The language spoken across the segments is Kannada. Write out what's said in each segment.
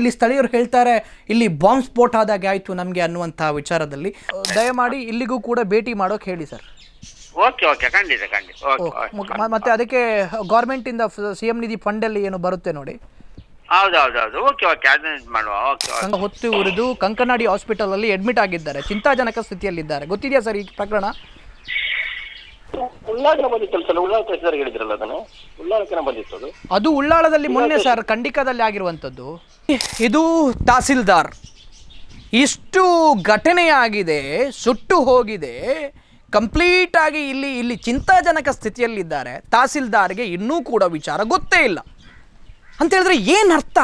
ಇಲ್ಲಿ ಸ್ಥಳೀಯರು ಹೇಳ್ತಾರೆ ಇಲ್ಲಿ ಬಾಂಬ್ ಸ್ಫೋಟ ಆದಾಗ ಆಯ್ತು ನಮಗೆ ಅನ್ನುವಂತಹ ವಿಚಾರದಲ್ಲಿ. ದಯಮಾಡಿ ಇಲ್ಲಿಗೂ ಕೂಡ ಭೇಟಿ ಮಾಡೋಕೆ ಹೇಳಿ ಸರ್. ಓಕೆ ಓಕೆ ಖಂಡಿತ ಖಂಡಿತ. ಓಕೆ ಮತ್ತೆ ಅದಕ್ಕೆ ಗೌರ್ಮೆಂಟಿಂದ ಸಿ ಎಂ ನಿಧಿ ಫಂಡಲ್ಲಿ ಏನು ಬರುತ್ತೆ ನೋಡಿ. ಹೌದು ಹೌದು ಹೌದು ಓಕೆ ಓಕೆ ಅದನ್ನ ಇದು ಮಾಡುವ. Okay okay. ಸಂಘ ಹೊತ್ತು ಉರಿದು ಕಂಕನಾಡಿ ಹಾಸ್ಪಿಟಲ್ ಅಲ್ಲಿ ಅಡ್ಮಿಟ್ ಆಗಿದ್ದಾರೆ. ಚಿಂತಾಜನಕ ಸ್ಥಿತಿಯಲ್ಲಿದ್ದಾರೆ. ಗೊತ್ತಿದೆಯಾ ಸರ್ ಈ ಪ್ರಕರಣ? ಉಳ್ಳಾಗನ ಬಂದಿತ್ತಲ್ಲ ಸರ್ ಉಳ್ಳಾಗ ತಹಸೀಲ್ದಾರ್ ಹೇಳಿದ್ರಲ್ಲ ಅದನ್ನ? ಉಳ್ಳಾಗನ ಬಂದಿತ್ತು ಅದು. ಅದು ಉಳ್ಳಾಳದಲ್ಲಿ ಮೊನ್ನೆ ಸರ್ ಖಂಡಿಕದಲ್ಲಿ ಆಗಿರುವಂಥದ್ದು. ಇದು ತಹಸೀಲ್ದಾರ್ ಇಷ್ಟು ಘಟನೆಯಾಗಿದೆ ಸುಟ್ಟು ಹೋಗಿದೆ ಕಂಪ್ಲೀಟ್ ಆಗಿ ಇಲ್ಲಿ ಇಲ್ಲಿ ಚಿಂತಾಜನಕ ಸ್ಥಿತಿಯಲ್ಲಿದ್ದಾರೆ. ತಹಸೀಲ್ದಾರ್ಗೆ ಇನ್ನೂ ಕೂಡ ವಿಚಾರ ಗೊತ್ತೇ ಇಲ್ಲ. ಅಂತ ಹೇಳಿದ್ರೆ ಏನು ಅರ್ಥ?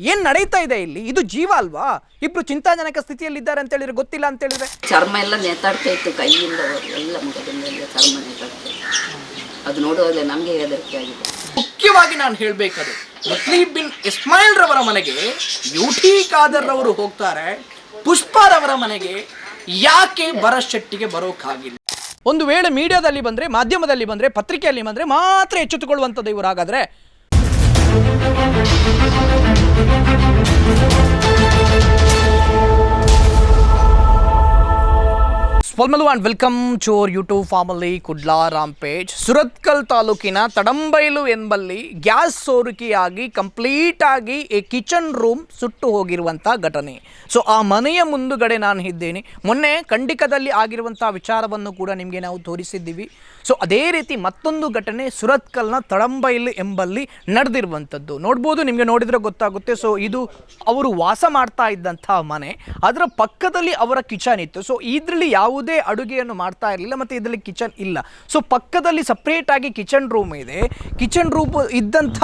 ಏನು ನಡೀತಾ ಇದೆ ಇಲ್ಲಿ? ಇದು ಜೀವ ಅಲ್ವಾ? ಇಬ್ರು ಚಿಂತಾಜನಕ ಸ್ಥಿತಿಯಲ್ಲಿದ್ದಾರೆ ಅಂತ ಹೇಳಿದ್ರೆ ಗೊತ್ತಿಲ್ಲ ಅಂತ ಹೇಳಿದ್ರೆ ಚರ್ಮ ಎಲ್ಲ ನೇತಾಡ್ತಾ ಇತ್ತು ಕೈಯಿಂದ ಎಲ್ಲ ಮುಖದಿಂದೆಲ್ಲ ಚರ್ಮ ನೇತಾಡ್ತಾ ಇತ್ತು. ಅದು ನೋಡುವಾಗಲೇ ನಮಗೆ ಹೆದರಿಕೆ ಆಗಿದೆ. ಮುಖ್ಯವಾಗಿ ನಾನು ಹೇಳ್ಬೇಕಾದ್ರೆ ಮುಸ್ಲಿಂ ಬಿನ್ ಇಸ್ಮಾಯಿಲ್ ರವರ ಮನೆಗೆ ಯೂಟಿ ಖಾದರ್ ರವರು ಹೋಗ್ತಾರೆ ಪುಷ್ಪಾರವರ ಮನೆಗೆ ಯಾಕೆ ಭರತ್ ಶೆಟ್ಟಿಗೆ ಬರೋಕ್ಕಾಗಿಲ್ಲ ಒಂದು ವೇಳೆ ಮೀಡಿಯಾದಲ್ಲಿ ಬಂದ್ರೆ ಮಾಧ್ಯಮದಲ್ಲಿ ಬಂದ್ರೆ ಪತ್ರಿಕೆಯಲ್ಲಿ ಬಂದ್ರೆ ಮಾತ್ರ ಎಚ್ಚೆತ್ತುಕೊಳ್ಳುವಂಥದ್ದು ಇವರಾಗಾದರೆ ಹಾಗಾದ್ರೆ ಸ್ಪಲ್ಮಲು and welcome to our YouTube formally Kudla rampage Surathkal ತಾಲೂಕಿನ ತಡಂಬೈಲು ಎಂಬಲ್ಲಿ ಗ್ಯಾಸ್ ಸೋರಿಕೆಯಾಗಿ ಕಂಪ್ಲೀಟಾಗಿ ಈ ಕಿಚನ್ ರೂಮ್ ಸುಟ್ಟು ಹೋಗಿರುವಂಥ ಘಟನೆ. ಸೊ ಆ ಮನೆಯ ಮುಂದುಗಡೆ ನಾನು ಇದ್ದೇನೆ. ಮೊನ್ನೆ ಖಂಡಿಕದಲ್ಲಿ ಆಗಿರುವಂಥ ವಿಚಾರವನ್ನು ಕೂಡ ನಿಮಗೆ ನಾವು ತೋರಿಸಿದ್ದೀವಿ. ಸೊ ಅದೇ ರೀತಿ ಮತ್ತೊಂದು ಘಟನೆ ಸುರತ್ಕಲ್ನ ತಳಂಬೈಲ್ ಎಂಬಲ್ಲಿ ನಡೆದಿರುವಂಥದ್ದು. ನೋಡ್ಬೋದು, ನಿಮಗೆ ನೋಡಿದರೆ ಗೊತ್ತಾಗುತ್ತೆ. ಸೊ ಇದು ಅವರು ವಾಸ ಮಾಡ್ತಾ ಇದ್ದಂಥ ಮನೆ. ಅದರ ಪಕ್ಕದಲ್ಲಿ ಅವರ ಕಿಚನ್ ಇತ್ತು. ಸೊ ಇದರಲ್ಲಿ ಯಾವುದೇ ಅಡುಗೆಯನ್ನು ಮಾಡ್ತಾ ಇರಲಿಲ್ಲ ಮತ್ತು ಇದರಲ್ಲಿ ಕಿಚನ್ ಇಲ್ಲ. ಸೊ ಪಕ್ಕದಲ್ಲಿ ಸಪ್ರೇಟಾಗಿ ಕಿಚನ್ ರೂಮ್ ಇದೆ. ಕಿಚನ್ ರೂಮ್ ಇದ್ದಂಥ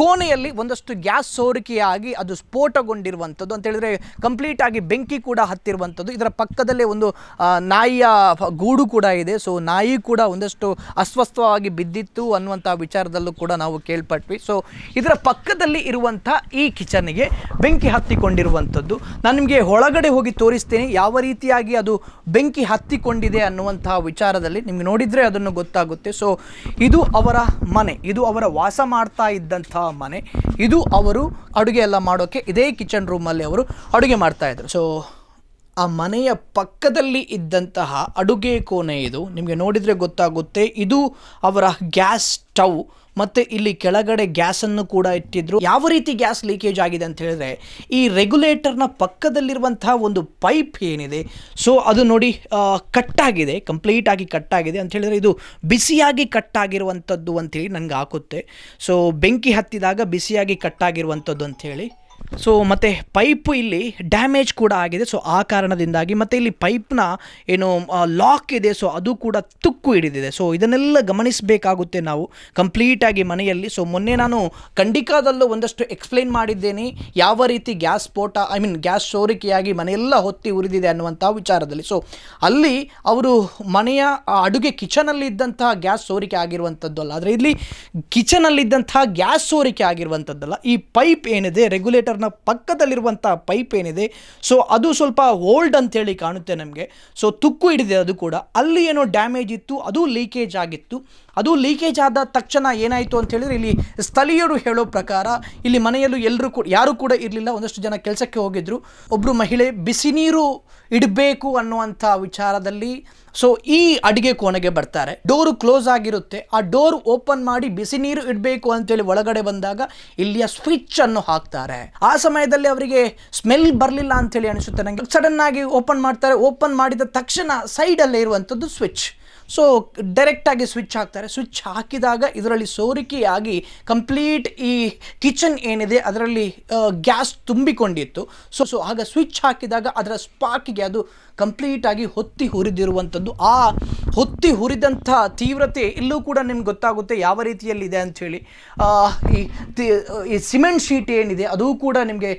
ಕೋಣೆಯಲ್ಲಿ ಒಂದಷ್ಟು ಗ್ಯಾಸ್ ಸೋರಿಕೆಯಾಗಿ ಅದು ಸ್ಫೋಟಗೊಂಡಿರುವಂಥದ್ದು ಅಂತ ಹೇಳಿದ್ರೆ ಕಂಪ್ಲೀಟ್ ಆಗಿ ಬೆಂಕಿ ಕೂಡ ಹತ್ತಿರುವಂಥದ್ದು. ಇದರ ಪಕ್ಕದಲ್ಲೇ ಒಂದು ನಾಯಿಯ ಗೂಡು ಕೂಡ ಇದೆ. ಸೊ ನಾಯಿ ಕೂಡ ಒಂದಷ್ಟು ಅಸ್ವಸ್ಥವಾಗಿ ಬಿದ್ದಿತ್ತು ಅನ್ನುವಂಥ ವಿಚಾರದಲ್ಲೂ ಕೂಡ ನಾವು ಕೇಳ್ಪಟ್ವಿ. ಸೊ ಇದರ ಪಕ್ಕದಲ್ಲಿ ಇರುವಂಥ ಈ ಕಿಚನ್ಗೆ ಬೆಂಕಿ ಹತ್ತಿಕೊಂಡಿರುವಂಥದ್ದು. ನಾನು ನಿಮಗೆ ಒಳಗಡೆ ಹೋಗಿ ತೋರಿಸ್ತೇನೆ ಯಾವ ರೀತಿಯಾಗಿ ಅದು ಬೆಂಕಿ ಹತ್ತಿಕೊಂಡಿದೆ ಅನ್ನುವಂಥ ವಿಚಾರದಲ್ಲಿ ನಿಮಗೆ ನೋಡಿದರೆ ಅದನ್ನು ಗೊತ್ತಾಗುತ್ತೆ. ಸೊ ಇದು ಅವರ ಮನೆ, ಇದು ಅವರ ವಾಸ ಮಾಡ್ತಾ ಇದ್ದಂಥ ಮನೆ. ಇದು ಅವರು ಅಡುಗೆ ಎಲ್ಲ ಮಾಡೋಕ್ಕೆ ಇದೇ ಕಿಚನ್ ರೂಮಲ್ಲಿ ಅವರು ಅಡುಗೆ ಮಾಡ್ತಾ ಇದ್ದರು ಸೊ ಆ ಮನೆಯ ಪಕ್ಕದಲ್ಲಿ ಇದ್ದಂತಹ ಅಡುಗೆ ಕೋಣೆ ಇದು. ನಿಮಗೆ ನೋಡಿದರೆ ಗೊತ್ತಾಗುತ್ತೆ, ಇದು ಅವರ ಗ್ಯಾಸ್ ಸ್ಟವ್. ಮತ್ತು ಇಲ್ಲಿ ಕೆಳಗಡೆ ಗ್ಯಾಸನ್ನು ಕೂಡ ಇಟ್ಟಿದ್ರು. ಯಾವ ರೀತಿ ಗ್ಯಾಸ್ ಲೀಕೇಜ್ ಆಗಿದೆ ಅಂತ ಹೇಳಿದ್ರೆ, ಈ ರೆಗ್ಯುಲೇಟರ್ನ ಪಕ್ಕದಲ್ಲಿರುವಂತಹ ಒಂದು ಪೈಪ್ ಏನಿದೆ, ಸೊ ಅದು ನೋಡಿ ಕಟ್ಟಾಗಿದೆ, ಕಂಪ್ಲೀಟ್ ಆಗಿ ಕಟ್ಟಾಗಿದೆ ಅಂತ ಹೇಳಿದ್ರೆ ಇದು ಬಿಸಿಯಾಗಿ ಕಟ್ಟಾಗಿರುವಂಥದ್ದು ಅಂತೇಳಿ ನನಗೆ ಹಾಕುತ್ತೆ ಸೊ ಬೆಂಕಿ ಹತ್ತಿದಾಗ ಬಿಸಿಯಾಗಿ ಕಟ್ಟಾಗಿರುವಂಥದ್ದು ಅಂಥೇಳಿ ಸೊ ಮತ್ತು ಪೈಪು ಇಲ್ಲಿ ಡ್ಯಾಮೇಜ್ ಕೂಡ ಆಗಿದೆ. ಸೊ ಆ ಕಾರಣದಿಂದಾಗಿ ಮತ್ತು ಇಲ್ಲಿ ಪೈಪ್ನ ಏನು ಲಾಕ್ ಇದೆ. ಸೊ ಅದು ಕೂಡ ತುಕ್ಕು ಹಿಡಿದಿದೆ. ಸೊ ಇದನ್ನೆಲ್ಲ ಗಮನಿಸಬೇಕಾಗುತ್ತೆ ನಾವು. ಕಂಪ್ಲೀಟಾಗಿ ಮನೆಯಲ್ಲಿ. ಸೊ ಮೊನ್ನೆ ನಾನು ಖಂಡಿಕಾದಲ್ಲೂ ಒಂದಷ್ಟು ಎಕ್ಸ್ಪ್ಲೈನ್ ಮಾಡಿದ್ದೇನೆ. ಯಾವ ರೀತಿ ಗ್ಯಾಸ್ ಸ್ಫೋಟ ಐ ಮೀನ್ ಗ್ಯಾಸ್ ಸೋರಿಕೆಯಾಗಿ ಮನೆಯೆಲ್ಲ ಹೊತ್ತಿ ಉರಿದಿದೆ ಅನ್ನುವಂಥ ವಿಚಾರದಲ್ಲಿ. ಸೊ ಅಲ್ಲಿ ಅವರು ಮನೆಯ ಅಡುಗೆ ಕಿಚನಲ್ಲಿ ಇದ್ದಂತಹ ಗ್ಯಾಸ್ ಸೋರಿಕೆ ಆಗಿರುವಂಥದ್ದು ಅಲ್ಲ ಆದರೆ ಇಲ್ಲಿ ಕಿಚನಲ್ಲಿದ್ದಂತಹ ಗ್ಯಾಸ್ ಸೋರಿಕೆ ಆಗಿರುವಂಥದ್ದಲ್ಲ. ಈ ಪೈಪ್ ಏನಿದೆ ರೆಗ್ಯುಲೇಟರ್ನ ಪಕ್ಕದಲ್ಲಿರುವಂಥ ಪೈಪ್ ಏನಿದೆ, ಸೊ ಅದು ಸ್ವಲ್ಪ ಓಲ್ಡ್ ಅಂತೇಳಿ ಕಾಣುತ್ತೆ ನಮಗೆ. ಸೊ ತುಕ್ಕು ಹಿಡಿದೆ ಅದು ಕೂಡ. ಅಲ್ಲಿ ಏನೋ ಡ್ಯಾಮೇಜ್ ಇತ್ತು, ಅದು ಲೀಕೇಜ್ ಆಗಿತ್ತು. ಅದು ಲೀಕೇಜ್ ಆದ ತಕ್ಷಣ ಏನಾಯಿತು ಅಂತ ಹೇಳಿದ್ರೆ ಇಲ್ಲಿ ಸ್ಥಳೀಯರು ಹೇಳೋ ಪ್ರಕಾರ ಇಲ್ಲಿ ಮನೆಯಲ್ಲೂ ಎಲ್ಲರೂ ಕೂಡ, ಯಾರೂ ಕೂಡ ಇರಲಿಲ್ಲ, ಒಂದಷ್ಟು ಜನ ಕೆಲಸಕ್ಕೆ ಹೋಗಿದ್ರು. ಒಬ್ಬರು ಮಹಿಳೆ, ಬಿಸಿ ನೀರು ಇಡಬೇಕು ಅನ್ನುವಂಥ ವಿಚಾರದಲ್ಲಿ ಸೊ ಈ ಅಡಿಗೆ ಕೋಣೆಗೆ ಬರ್ತಾರೆ. ಡೋರು ಕ್ಲೋಸ್ ಆಗಿರುತ್ತೆ. ಆ ಡೋರ್ ಓಪನ್ ಮಾಡಿ ಬಿಸಿ ನೀರು ಇಡಬೇಕು ಅಂತೇಳಿ ಒಳಗಡೆ ಬಂದಾಗ ಇಲ್ಲಿಯ ಸ್ವಿಚ್ ಅನ್ನು ಹಾಕ್ತಾರೆ. ಆ ಸಮಯದಲ್ಲಿ ಅವರಿಗೆ ಸ್ಮೆಲ್ ಬರಲಿಲ್ಲ ಅಂತೇಳಿ ಅನಿಸುತ್ತೆ. ನನಗೆ ಸಡನ್ ಆಗಿ ಓಪನ್ ಮಾಡ್ತಾರೆ. ಓಪನ್ ಮಾಡಿದ ತಕ್ಷಣ ಸೈಡಲ್ಲೇ ಇರುವಂಥದ್ದು ಸ್ವಿಚ್ ಸೊ ಡೈರೆಕ್ಟಾಗಿ ಸ್ವಿಚ್ ಹಾಕ್ತಾರೆ ಸ್ವಿಚ್ ಹಾಕಿದಾಗ ಇದರಲ್ಲಿ ಸೋರಿಕೆಯಾಗಿ ಕಂಪ್ಲೀಟ್ ಈ ಕಿಚನ್ ಏನಿದೆ, ಅದರಲ್ಲಿ ಗ್ಯಾಸ್ ತುಂಬಿಕೊಂಡಿತ್ತು. ಸೊ ಸೊ ಆಗ ಸ್ವಿಚ್ ಹಾಕಿದಾಗ ಅದರ ಸ್ಪಾಕಿಗೆ ಅದು ಕಂಪ್ಲೀಟಾಗಿ ಹೊತ್ತಿ ಹುರಿದಿರುವಂಥದ್ದು. ಆ ಹೊತ್ತಿ ಹುರಿದಂಥ ತೀವ್ರತೆ ಇಲ್ಲೂ ಕೂಡ ನಿಮ್ಗೆ ಗೊತ್ತಾಗುತ್ತೆ ಯಾವ ರೀತಿಯಲ್ಲಿದೆ ಅಂಥೇಳಿ ಈ ಈ ಸಿಮೆಂಟ್ ಶೀಟ್ ಏನಿದೆ, ಅದು ಕೂಡ ನಿಮಗೆ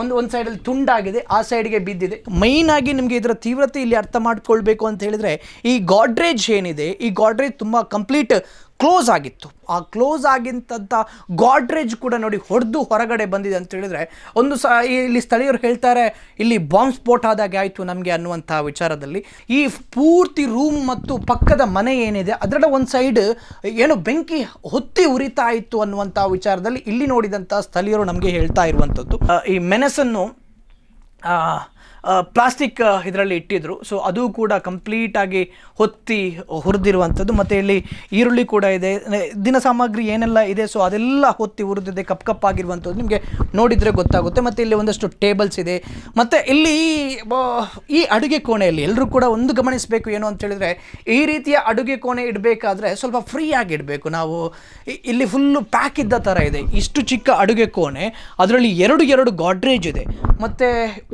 ಒಂದು ಒಂದು ಸೈಡಲ್ಲಿ ತುಂಡಾಗಿದೆ, ಆ ಸೈಡ್ಗೆ ಬಿದ್ದಿದೆ. ಮೈನಾಗಿ ನಿಮಗೆ ಇದರ ತೀವ್ರತೆ ಇಲ್ಲಿ ಅರ್ಥ ಮಾಡಿಕೊಳ್ಬೇಕು ಅಂತ ಹೇಳಿದರೆ, ಈ ಗಾಡ್ರೇಜ್ ಏನಿದೆ, ಈ ಗಾಡ್ರೇಜ್ ತುಂಬ ಕಂಪ್ಲೀಟ್ ಕ್ಲೋಸ್ ಆಗಿತ್ತು. ಆ ಕ್ಲೋಸ್ ಆಗಿದ್ದಂಥ ಗಾಡ್ರೇಜ್ ಕೂಡ ನೋಡಿ ಹೊಡೆದು ಹೊರಗಡೆ ಬಂದಿದೆ ಅಂತ ಹೇಳಿದ್ರೆ, ಒಂದು ಸ, ಇಲ್ಲಿ ಸ್ಥಳೀಯರು ಹೇಳ್ತಾರೆ, ಇಲ್ಲಿ ಬಾಂಬ್ ಸ್ಫೋಟ ಆದಾಗೆ ಆಯಿತು ನಮಗೆ ಅನ್ನುವಂಥ ವಿಚಾರದಲ್ಲಿ. ಈ ಪೂರ್ತಿ ರೂಮ್ ಮತ್ತು ಪಕ್ಕದ ಮನೆ ಏನಿದೆ ಅದರ ಒಂದು ಸೈಡ್ ಏನು ಬೆಂಕಿ ಹೊತ್ತಿ ಉರಿತಾ ಇತ್ತು ಅನ್ನುವಂಥ ವಿಚಾರದಲ್ಲಿ ಇಲ್ಲಿ ನೋಡಿದಂಥ ಸ್ಥಳೀಯರು ನಮಗೆ ಹೇಳ್ತಾ ಇರುವಂಥದ್ದು ಈ ಮೆಣಸನ್ನು ಪ್ಲಾಸ್ಟಿಕ್ ಇದರಲ್ಲಿ ಇಟ್ಟಿದ್ರು. ಸೊ ಅದು ಕೂಡ ಕಂಪ್ಲೀಟಾಗಿ ಹೊತ್ತಿ ಹುರಿದಿರುವಂಥದ್ದು. ಮತ್ತು ಇಲ್ಲಿ ಈರುಳ್ಳಿ ಕೂಡ ಇದೆ. ದಿನ ಸಾಮಗ್ರಿ ಏನೆಲ್ಲ ಇದೆ ಸೊ ಅದೆಲ್ಲ ಹೊತ್ತಿ ಹುರಿದಿದೆ, ಕಪ್ ಕಪ್ಪಾಗಿರುವಂಥದ್ದು. ನಿಮಗೆ ನೋಡಿದರೆ ಗೊತ್ತಾಗುತ್ತೆ. ಮತ್ತು ಇಲ್ಲಿ ಒಂದಷ್ಟು ಟೇಬಲ್ಸ್ ಇದೆ. ಮತ್ತು ಇಲ್ಲಿ ಈ ಅಡುಗೆ ಕೋಣೆಯಲ್ಲಿ ಎಲ್ಲರೂ ಕೂಡ ಒಂದು ಗಮನಿಸಬೇಕು ಏನು ಅಂತ ಹೇಳಿದ್ರೆ, ಈ ರೀತಿಯ ಅಡುಗೆ ಕೋಣೆ ಇಡಬೇಕಾದ್ರೆ ಸ್ವಲ್ಪ ಫ್ರೀ ಆಗಿ ಇಡಬೇಕು. ನಾವು ಇಲ್ಲಿ ಫುಲ್ಲು ಪ್ಯಾಕ್ ಇದ್ದ ಥರ ಇದೆ. ಇಷ್ಟು ಚಿಕ್ಕ ಅಡುಗೆ ಕೋಣೆ. ಅದರಲ್ಲಿ ಎರಡು ಎರಡು ಗಾಡ್ರೇಜ್ ಇದೆ. ಮತ್ತು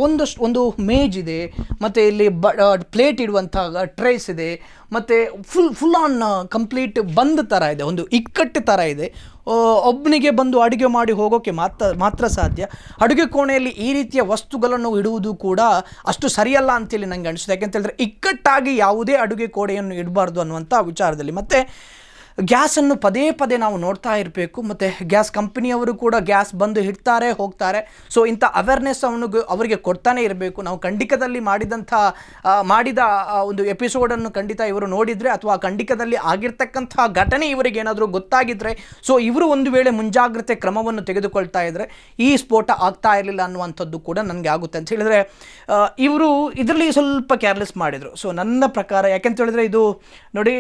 ಒಂದಷ್ಟು, ಒಂದು ಮೇಜ್ ಇದೆ, ಮತ್ತು ಇಲ್ಲಿ ಬ ಪ್ಲೇಟ್ ಇಡುವಂಥ ಟ್ರೇಸ್ ಇದೆ, ಮತ್ತು ಫುಲ್ ಫುಲ್ ಆನ್ ಕಂಪ್ಲೀಟ್ ಬಂದ್ ಥರ ಇದೆ, ಒಂದು ಇಕ್ಕಟ್ಟು ಥರ ಇದೆ. ಒಬ್ಬನಿಗೆ ಬಂದು ಅಡುಗೆ ಮಾಡಿ ಹೋಗೋಕ್ಕೆ ಮಾತ್ರ ಮಾತ್ರ ಸಾಧ್ಯ. ಅಡುಗೆ ಕೋಣೆಯಲ್ಲಿ ಈ ರೀತಿಯ ವಸ್ತುಗಳನ್ನು ಇಡುವುದು ಕೂಡ ಅಷ್ಟು ಸರಿಯಲ್ಲ ಅಂತೇಳಿ ನನಗೆ ಅನಿಸುತ್ತೆ. ಯಾಕೆಂತೇಳಿದ್ರೆ ಇಕ್ಕಟ್ಟಾಗಿ ಯಾವುದೇ ಅಡುಗೆ ಕೋಣೆಯನ್ನು ಇಡಬಾರ್ದು ಅನ್ನುವಂಥ ವಿಚಾರದಲ್ಲಿ. ಮತ್ತು ಗ್ಯಾಸನ್ನು ಪದೇ ಪದೇ ನಾವು ನೋಡ್ತಾ ಇರಬೇಕು. ಮತ್ತು ಗ್ಯಾಸ್ ಕಂಪ್ನಿಯವರು ಕೂಡ ಗ್ಯಾಸ್ ಬಂದು ಇಡ್ತಾರೆ ಹೋಗ್ತಾರೆ. ಸೊ ಇಂಥ ಅವೇರ್ನೆಸ್ ಅವನು ಅವರಿಗೆ ಕೊಡ್ತಾನೆ ಇರಬೇಕು. ನಾವು ಖಂಡಿಕದಲ್ಲಿ ಮಾಡಿದಂಥ ಮಾಡಿದ ಒಂದು ಎಪಿಸೋಡನ್ನು ಖಂಡಿತ ಇವರು ನೋಡಿದರೆ ಅಥವಾ ಖಂಡಿಕದಲ್ಲಿ ಆಗಿರ್ತಕ್ಕಂಥ ಘಟನೆ ಇವರಿಗೆ ಏನಾದರೂ ಗೊತ್ತಾಗಿದ್ದರೆ ಸೊ ಇವರು ಒಂದು ವೇಳೆ ಮುಂಜಾಗ್ರತೆ ಕ್ರಮವನ್ನು ತೆಗೆದುಕೊಳ್ತಾ ಇದ್ದರೆ ಈ ಸ್ಫೋಟ ಆಗ್ತಾ ಇರಲಿಲ್ಲ ಅನ್ನುವಂಥದ್ದು ಕೂಡ ನನಗೆ ಆಗುತ್ತೆ ಅಂತ ಹೇಳಿದರೆ ಇವರು ಇದರಲ್ಲಿ ಸ್ವಲ್ಪ ಕೇರ್ಲೆಸ್ ಮಾಡಿದರು. ಸೊ ನನ್ನ ಪ್ರಕಾರ, ಯಾಕೆಂತ ಹೇಳಿದ್ರೆ ಇದು ನೋಡಿ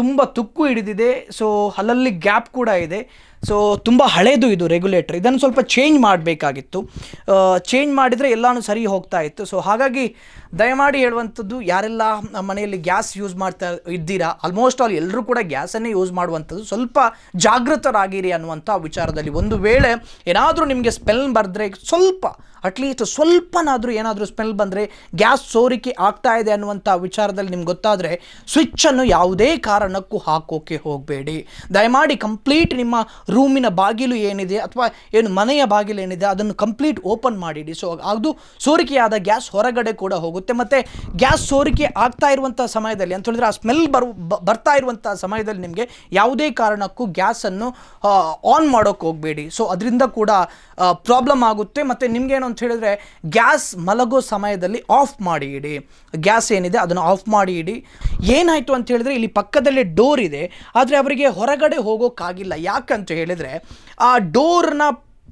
ತುಂಬ ತುಕ್ಕು ಹಿಡಿದಿದೆ. ಸೊ ಅಲ್ಲಲ್ಲಿ ಗ್ಯಾಪ್ ಕೂಡ ಇದೆ. ಸೊ ತುಂಬ ಹಳೇದು ಇದು ರೆಗ್ಯುಲೇಟರ್ ಇದನ್ನು ಸ್ವಲ್ಪ ಚೇಂಜ್ ಮಾಡಬೇಕಾಗಿತ್ತು. ಚೇಂಜ್ ಮಾಡಿದರೆ ಎಲ್ಲನೂ ಸರಿ ಹೋಗ್ತಾ ಇತ್ತು. ಸೊ ಹಾಗಾಗಿ ದಯಮಾಡಿ ಹೇಳುವಂಥದ್ದು, ಯಾರೆಲ್ಲ ಮನೆಯಲ್ಲಿ ಗ್ಯಾಸ್ ಯೂಸ್ ಮಾಡ್ತಾ ಇದ್ದೀರಾ ಆಲ್ಮೋಸ್ಟ್ ಆಲ್ ಎಲ್ಲರೂ ಕೂಡ ಗ್ಯಾಸನ್ನೇ ಯೂಸ್ ಮಾಡುವಂಥದ್ದು, ಸ್ವಲ್ಪ ಜಾಗೃತರಾಗಿರಿ ಅನ್ನುವಂಥ ವಿಚಾರದಲ್ಲಿ ಒಂದು ವೇಳೆ ಏನಾದರೂ ನಿಮಗೆ ಸ್ಮೆಲ್ ಬರೆದ್ರೆ ಸ್ವಲ್ಪ ಅಟ್ಲೀಸ್ಟ್ ಸ್ವಲ್ಪನಾದರೂ ಏನಾದರೂ ಸ್ಮೆಲ್ ಬಂದರೆ ಗ್ಯಾಸ್ ಸೋರಿಕೆ ಆಗ್ತಾ ಇದೆ ಅನ್ನುವಂಥ ವಿಚಾರದಲ್ಲಿ ನಿಮ್ಗೆ ಗೊತ್ತಾದರೆ ಸ್ವಿಚ್ಚನ್ನು ಯಾವುದೇ ಕಾರಣಕ್ಕೂ ಹಾಕೋಕೆ ಹೋಗಬೇಡಿ. ದಯಮಾಡಿ ಕಂಪ್ಲೀಟ್ ನಿಮ್ಮ ರೂಮಿನ ಬಾಗಿಲು ಏನಿದೆ ಅಥವಾ ಏನು ಮನೆಯ ಬಾಗಿಲು ಏನಿದೆ ಅದನ್ನು ಕಂಪ್ಲೀಟ್ ಓಪನ್ ಮಾಡಿಡಿ. ಸೊ ಅದು ಸೋರಿಕೆಯಾದ ಗ್ಯಾಸ್ ಹೊರಗಡೆ ಕೂಡ ಹೋಗುತ್ತೆ. ಮತ್ತು ಗ್ಯಾಸ್ ಸೋರಿಕೆ ಆಗ್ತಾ ಇರುವಂಥ ಸಮಯದಲ್ಲಿ ಅಂತ ಹೇಳಿದ್ರೆ ಆ ಸ್ಮೆಲ್ ಬರು ಬರ್ತಾ ಇರುವಂಥ ಸಮಯದಲ್ಲಿ ನಿಮಗೆ ಯಾವುದೇ ಕಾರಣಕ್ಕೂ ಗ್ಯಾಸನ್ನು ಆನ್ ಮಾಡೋಕ್ಕೆ ಹೋಗಬೇಡಿ. ಸೊ ಅದರಿಂದ ಕೂಡ ಪ್ರಾಬ್ಲಮ್ ಆಗುತ್ತೆ. ಮತ್ತು ನಿಮಗೇನು ಅಂತ ಹೇಳಿದ್ರೆ ಗ್ಯಾಸ್ ಮಲಗೋ ಸಮಯದಲ್ಲಿ ಆಫ್ ಮಾಡಿ ಇಡಿ ಗ್ಯಾಸ್ ಏನಿದೆ ಅದನ್ನು ಆಫ್ ಮಾಡಿ ಇಡಿ ಏನಾಯಿತು ಅಂತ ಹೇಳಿದ್ರೆ ಇಲ್ಲಿ ಪಕ್ಕದಲ್ಲೇ ಡೋರ್ ಇದೆ. ಆದರೆ ಅವರಿಗೆ ಹೊರಗಡೆ ಹೋಗೋಕ್ಕಾಗಿಲ್ಲ. ಯಾಕಂತ ಹೇಳಿದರೆ, ಆ ಡೋರ್ನ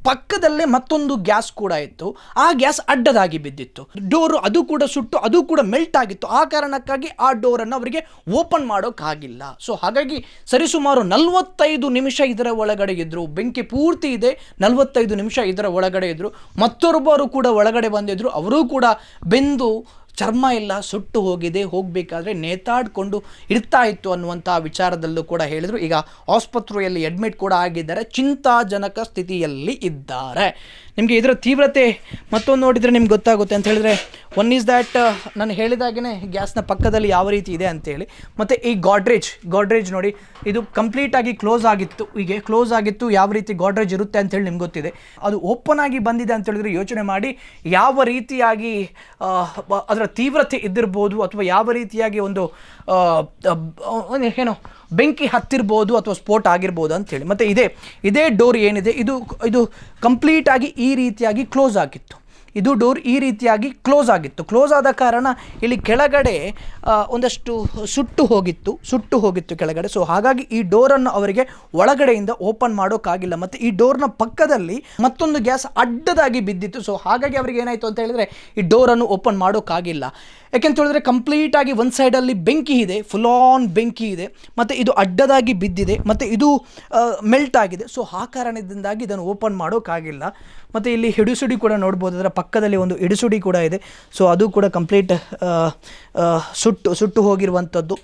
ಪಕ್ಕದಲ್ಲೇ ಮತ್ತೊಂದು ಗ್ಯಾಸ್ ಕೂಡ ಇತ್ತು. ಆ ಗ್ಯಾಸ್ ಅಡ್ಡದಾಗಿ ಬಿದ್ದಿತ್ತು. ಡೋರು ಅದು ಕೂಡ ಸುಟ್ಟು, ಅದು ಕೂಡ ಮೆಲ್ಟ್ ಆಗಿತ್ತು. ಆ ಕಾರಣಕ್ಕಾಗಿ ಆ ಡೋರನ್ನು ಅವರಿಗೆ ಓಪನ್ ಮಾಡೋಕ್ಕಾಗಿಲ್ಲ ಸೊ, ಹಾಗಾಗಿ ಸರಿಸುಮಾರು ನಲವತ್ತೈದು ನಿಮಿಷ ಇದರ ಒಳಗಡೆ ಇದ್ದರು ಬೆಂಕಿ ಪೂರ್ತಿ ಇದೆ, ನಲವತ್ತೈದು ನಿಮಿಷ ಇದರ ಒಳಗಡೆ ಇದ್ದರು ಮತ್ತೊಬ್ಬರು ಕೂಡ ಒಳಗಡೆ ಬಂದಿದ್ದರು ಅವರೂ ಕೂಡ ಬೆಂದು ಚರ್ಮ ಎಲ್ಲ ಸುಟ್ಟು ಹೋಗಿದೆ, ಹೋಗಬೇಕಾದ್ರೆ ನೇತಾಡಿಕೊಂಡು ಇರ್ತಾ ಇತ್ತು ಅನ್ನುವಂಥ ವಿಚಾರದಲ್ಲೂ ಕೂಡ ಹೇಳಿದರು. ಈಗ ಆಸ್ಪತ್ರೆಯಲ್ಲಿ ಅಡ್ಮಿಟ್ ಕೂಡ ಆಗಿದ್ದಾರೆ, ಚಿಂತಾಜನಕ ಸ್ಥಿತಿಯಲ್ಲಿ ಇದ್ದಾರೆ. ನಿಮಗೆ ಇದರ ತೀವ್ರತೆ ಮತ್ತೊಂದು ನೋಡಿದರೆ ನಿಮ್ಗೆ ಗೊತ್ತಾಗುತ್ತೆ ಅಂತ ಹೇಳಿದ್ರೆ ಒನ್ ಈಸ್ ದ್ಯಾಟ್ ನಾನು ಹೇಳಿದಾಗೇ ಗ್ಯಾಸ್ನ ಪಕ್ಕದಲ್ಲಿ ಯಾವ ರೀತಿ ಇದೆ ಅಂತೇಳಿ ಮತ್ತು ಈ ಗಾಡ್ರೇಜ್ ಗಾಡ್ರೇಜ್ ನೋಡಿ, ಇದು ಕಂಪ್ಲೀಟಾಗಿ ಕ್ಲೋಸ್ ಆಗಿತ್ತು. ಹೀಗೆ ಕ್ಲೋಸ್ ಆಗಿತ್ತು, ಯಾವ ರೀತಿ ಗಾಡ್ರೇಜ್ ಇರುತ್ತೆ ಅಂತೇಳಿ ನಿಮ್ಗೆ ಗೊತ್ತಿದೆ. ಅದು ಓಪನ್ ಆಗಿ ಬಂದಿದೆ ಅಂತ ಹೇಳಿದ್ರೆ ಯೋಚನೆ ಮಾಡಿ, ಯಾವ ರೀತಿಯಾಗಿ ಅದರ ತೀವ್ರತೆ ಇದ್ದಿರ್ಬೋದು ಅಥವಾ ಯಾವ ರೀತಿಯಾಗಿ ಒಂದು ಏನು ಬೆಂಕಿ ಹತ್ತಿರ್ಬೋದು ಅಥವಾ ಸ್ಫೋಟ ಆಗಿರ್ಬೋದು ಅಂಥೇಳಿ ಮತ್ತು ಇದೇ ಇದೇ ಡೋರ್ ಏನಿದೆ, ಇದು ಇದು ಕಂಪ್ಲೀಟಾಗಿ ಈ ರೀತಿಯಾಗಿ ಕ್ಲೋಸ್ ಆಗಿತ್ತು. ಇದು ಡೋರ್ ಈ ರೀತಿಯಾಗಿ ಕ್ಲೋಸ್ ಆಗಿತ್ತು. ಕ್ಲೋಸ್ ಆದ ಕಾರಣ ಇಲ್ಲಿ ಕೆಳಗಡೆ ಒಂದಷ್ಟು ಸುಟ್ಟು ಹೋಗಿತ್ತು ಸುಟ್ಟು ಹೋಗಿತ್ತು ಕೆಳಗಡೆ. ಸೊ ಹಾಗಾಗಿ ಈ ಡೋರನ್ನು ಅವರಿಗೆ ಒಳಗಡೆಯಿಂದ ಓಪನ್ ಮಾಡೋಕ್ಕಾಗಿಲ್ಲ. ಮತ್ತು ಈ ಡೋರ್ನ ಪಕ್ಕದಲ್ಲಿ ಮತ್ತೊಂದು ಗ್ಯಾಸ್ ಅಡ್ಡದಾಗಿ ಬಿದ್ದಿತ್ತು. ಸೊ ಹಾಗಾಗಿ ಅವರಿಗೆ ಏನಾಯಿತು ಅಂತ ಹೇಳಿದರೆ ಈ ಡೋರನ್ನು ಓಪನ್ ಮಾಡೋಕ್ಕಾಗಿಲ್ಲ. ಯಾಕೆಂತ ಹೇಳಿದ್ರೆ ಕಂಪ್ಲೀಟಾಗಿ ಒಂದು ಸೈಡಲ್ಲಿ ಬೆಂಕಿ ಇದೆ ಫುಲ್ ಆನ್ ಬೆಂಕಿ ಇದೆ. ಮತ್ತು ಇದು ಅಡ್ಡದಾಗಿ ಬಿದ್ದಿದೆ, ಮತ್ತು ಇದು ಮೆಲ್ಟ್ ಆಗಿದೆ. ಸೊ ಆ ಕಾರಣದಿಂದಾಗಿ ಇದನ್ನು ಓಪನ್ ಮಾಡೋಕ್ಕಾಗಿಲ್ಲ. ಮತ್ತು ಇಲ್ಲಿ ಹಿಡಿಸುಡಿ ಕೂಡ ನೋಡ್ಬೋದು. ಅದರ ಪಕ್ಕದಲ್ಲಿ ಒಂದು ಇಡಿಸುಡಿ ಕೂಡ ಇದೆ. ಸೊ ಅದು ಕೂಡ ಕಂಪ್ಲೀಟ್ ಸುಟ್ಟು ಸುಟ್ಟು ಹೋಗಿರುವಂಥದ್ದು.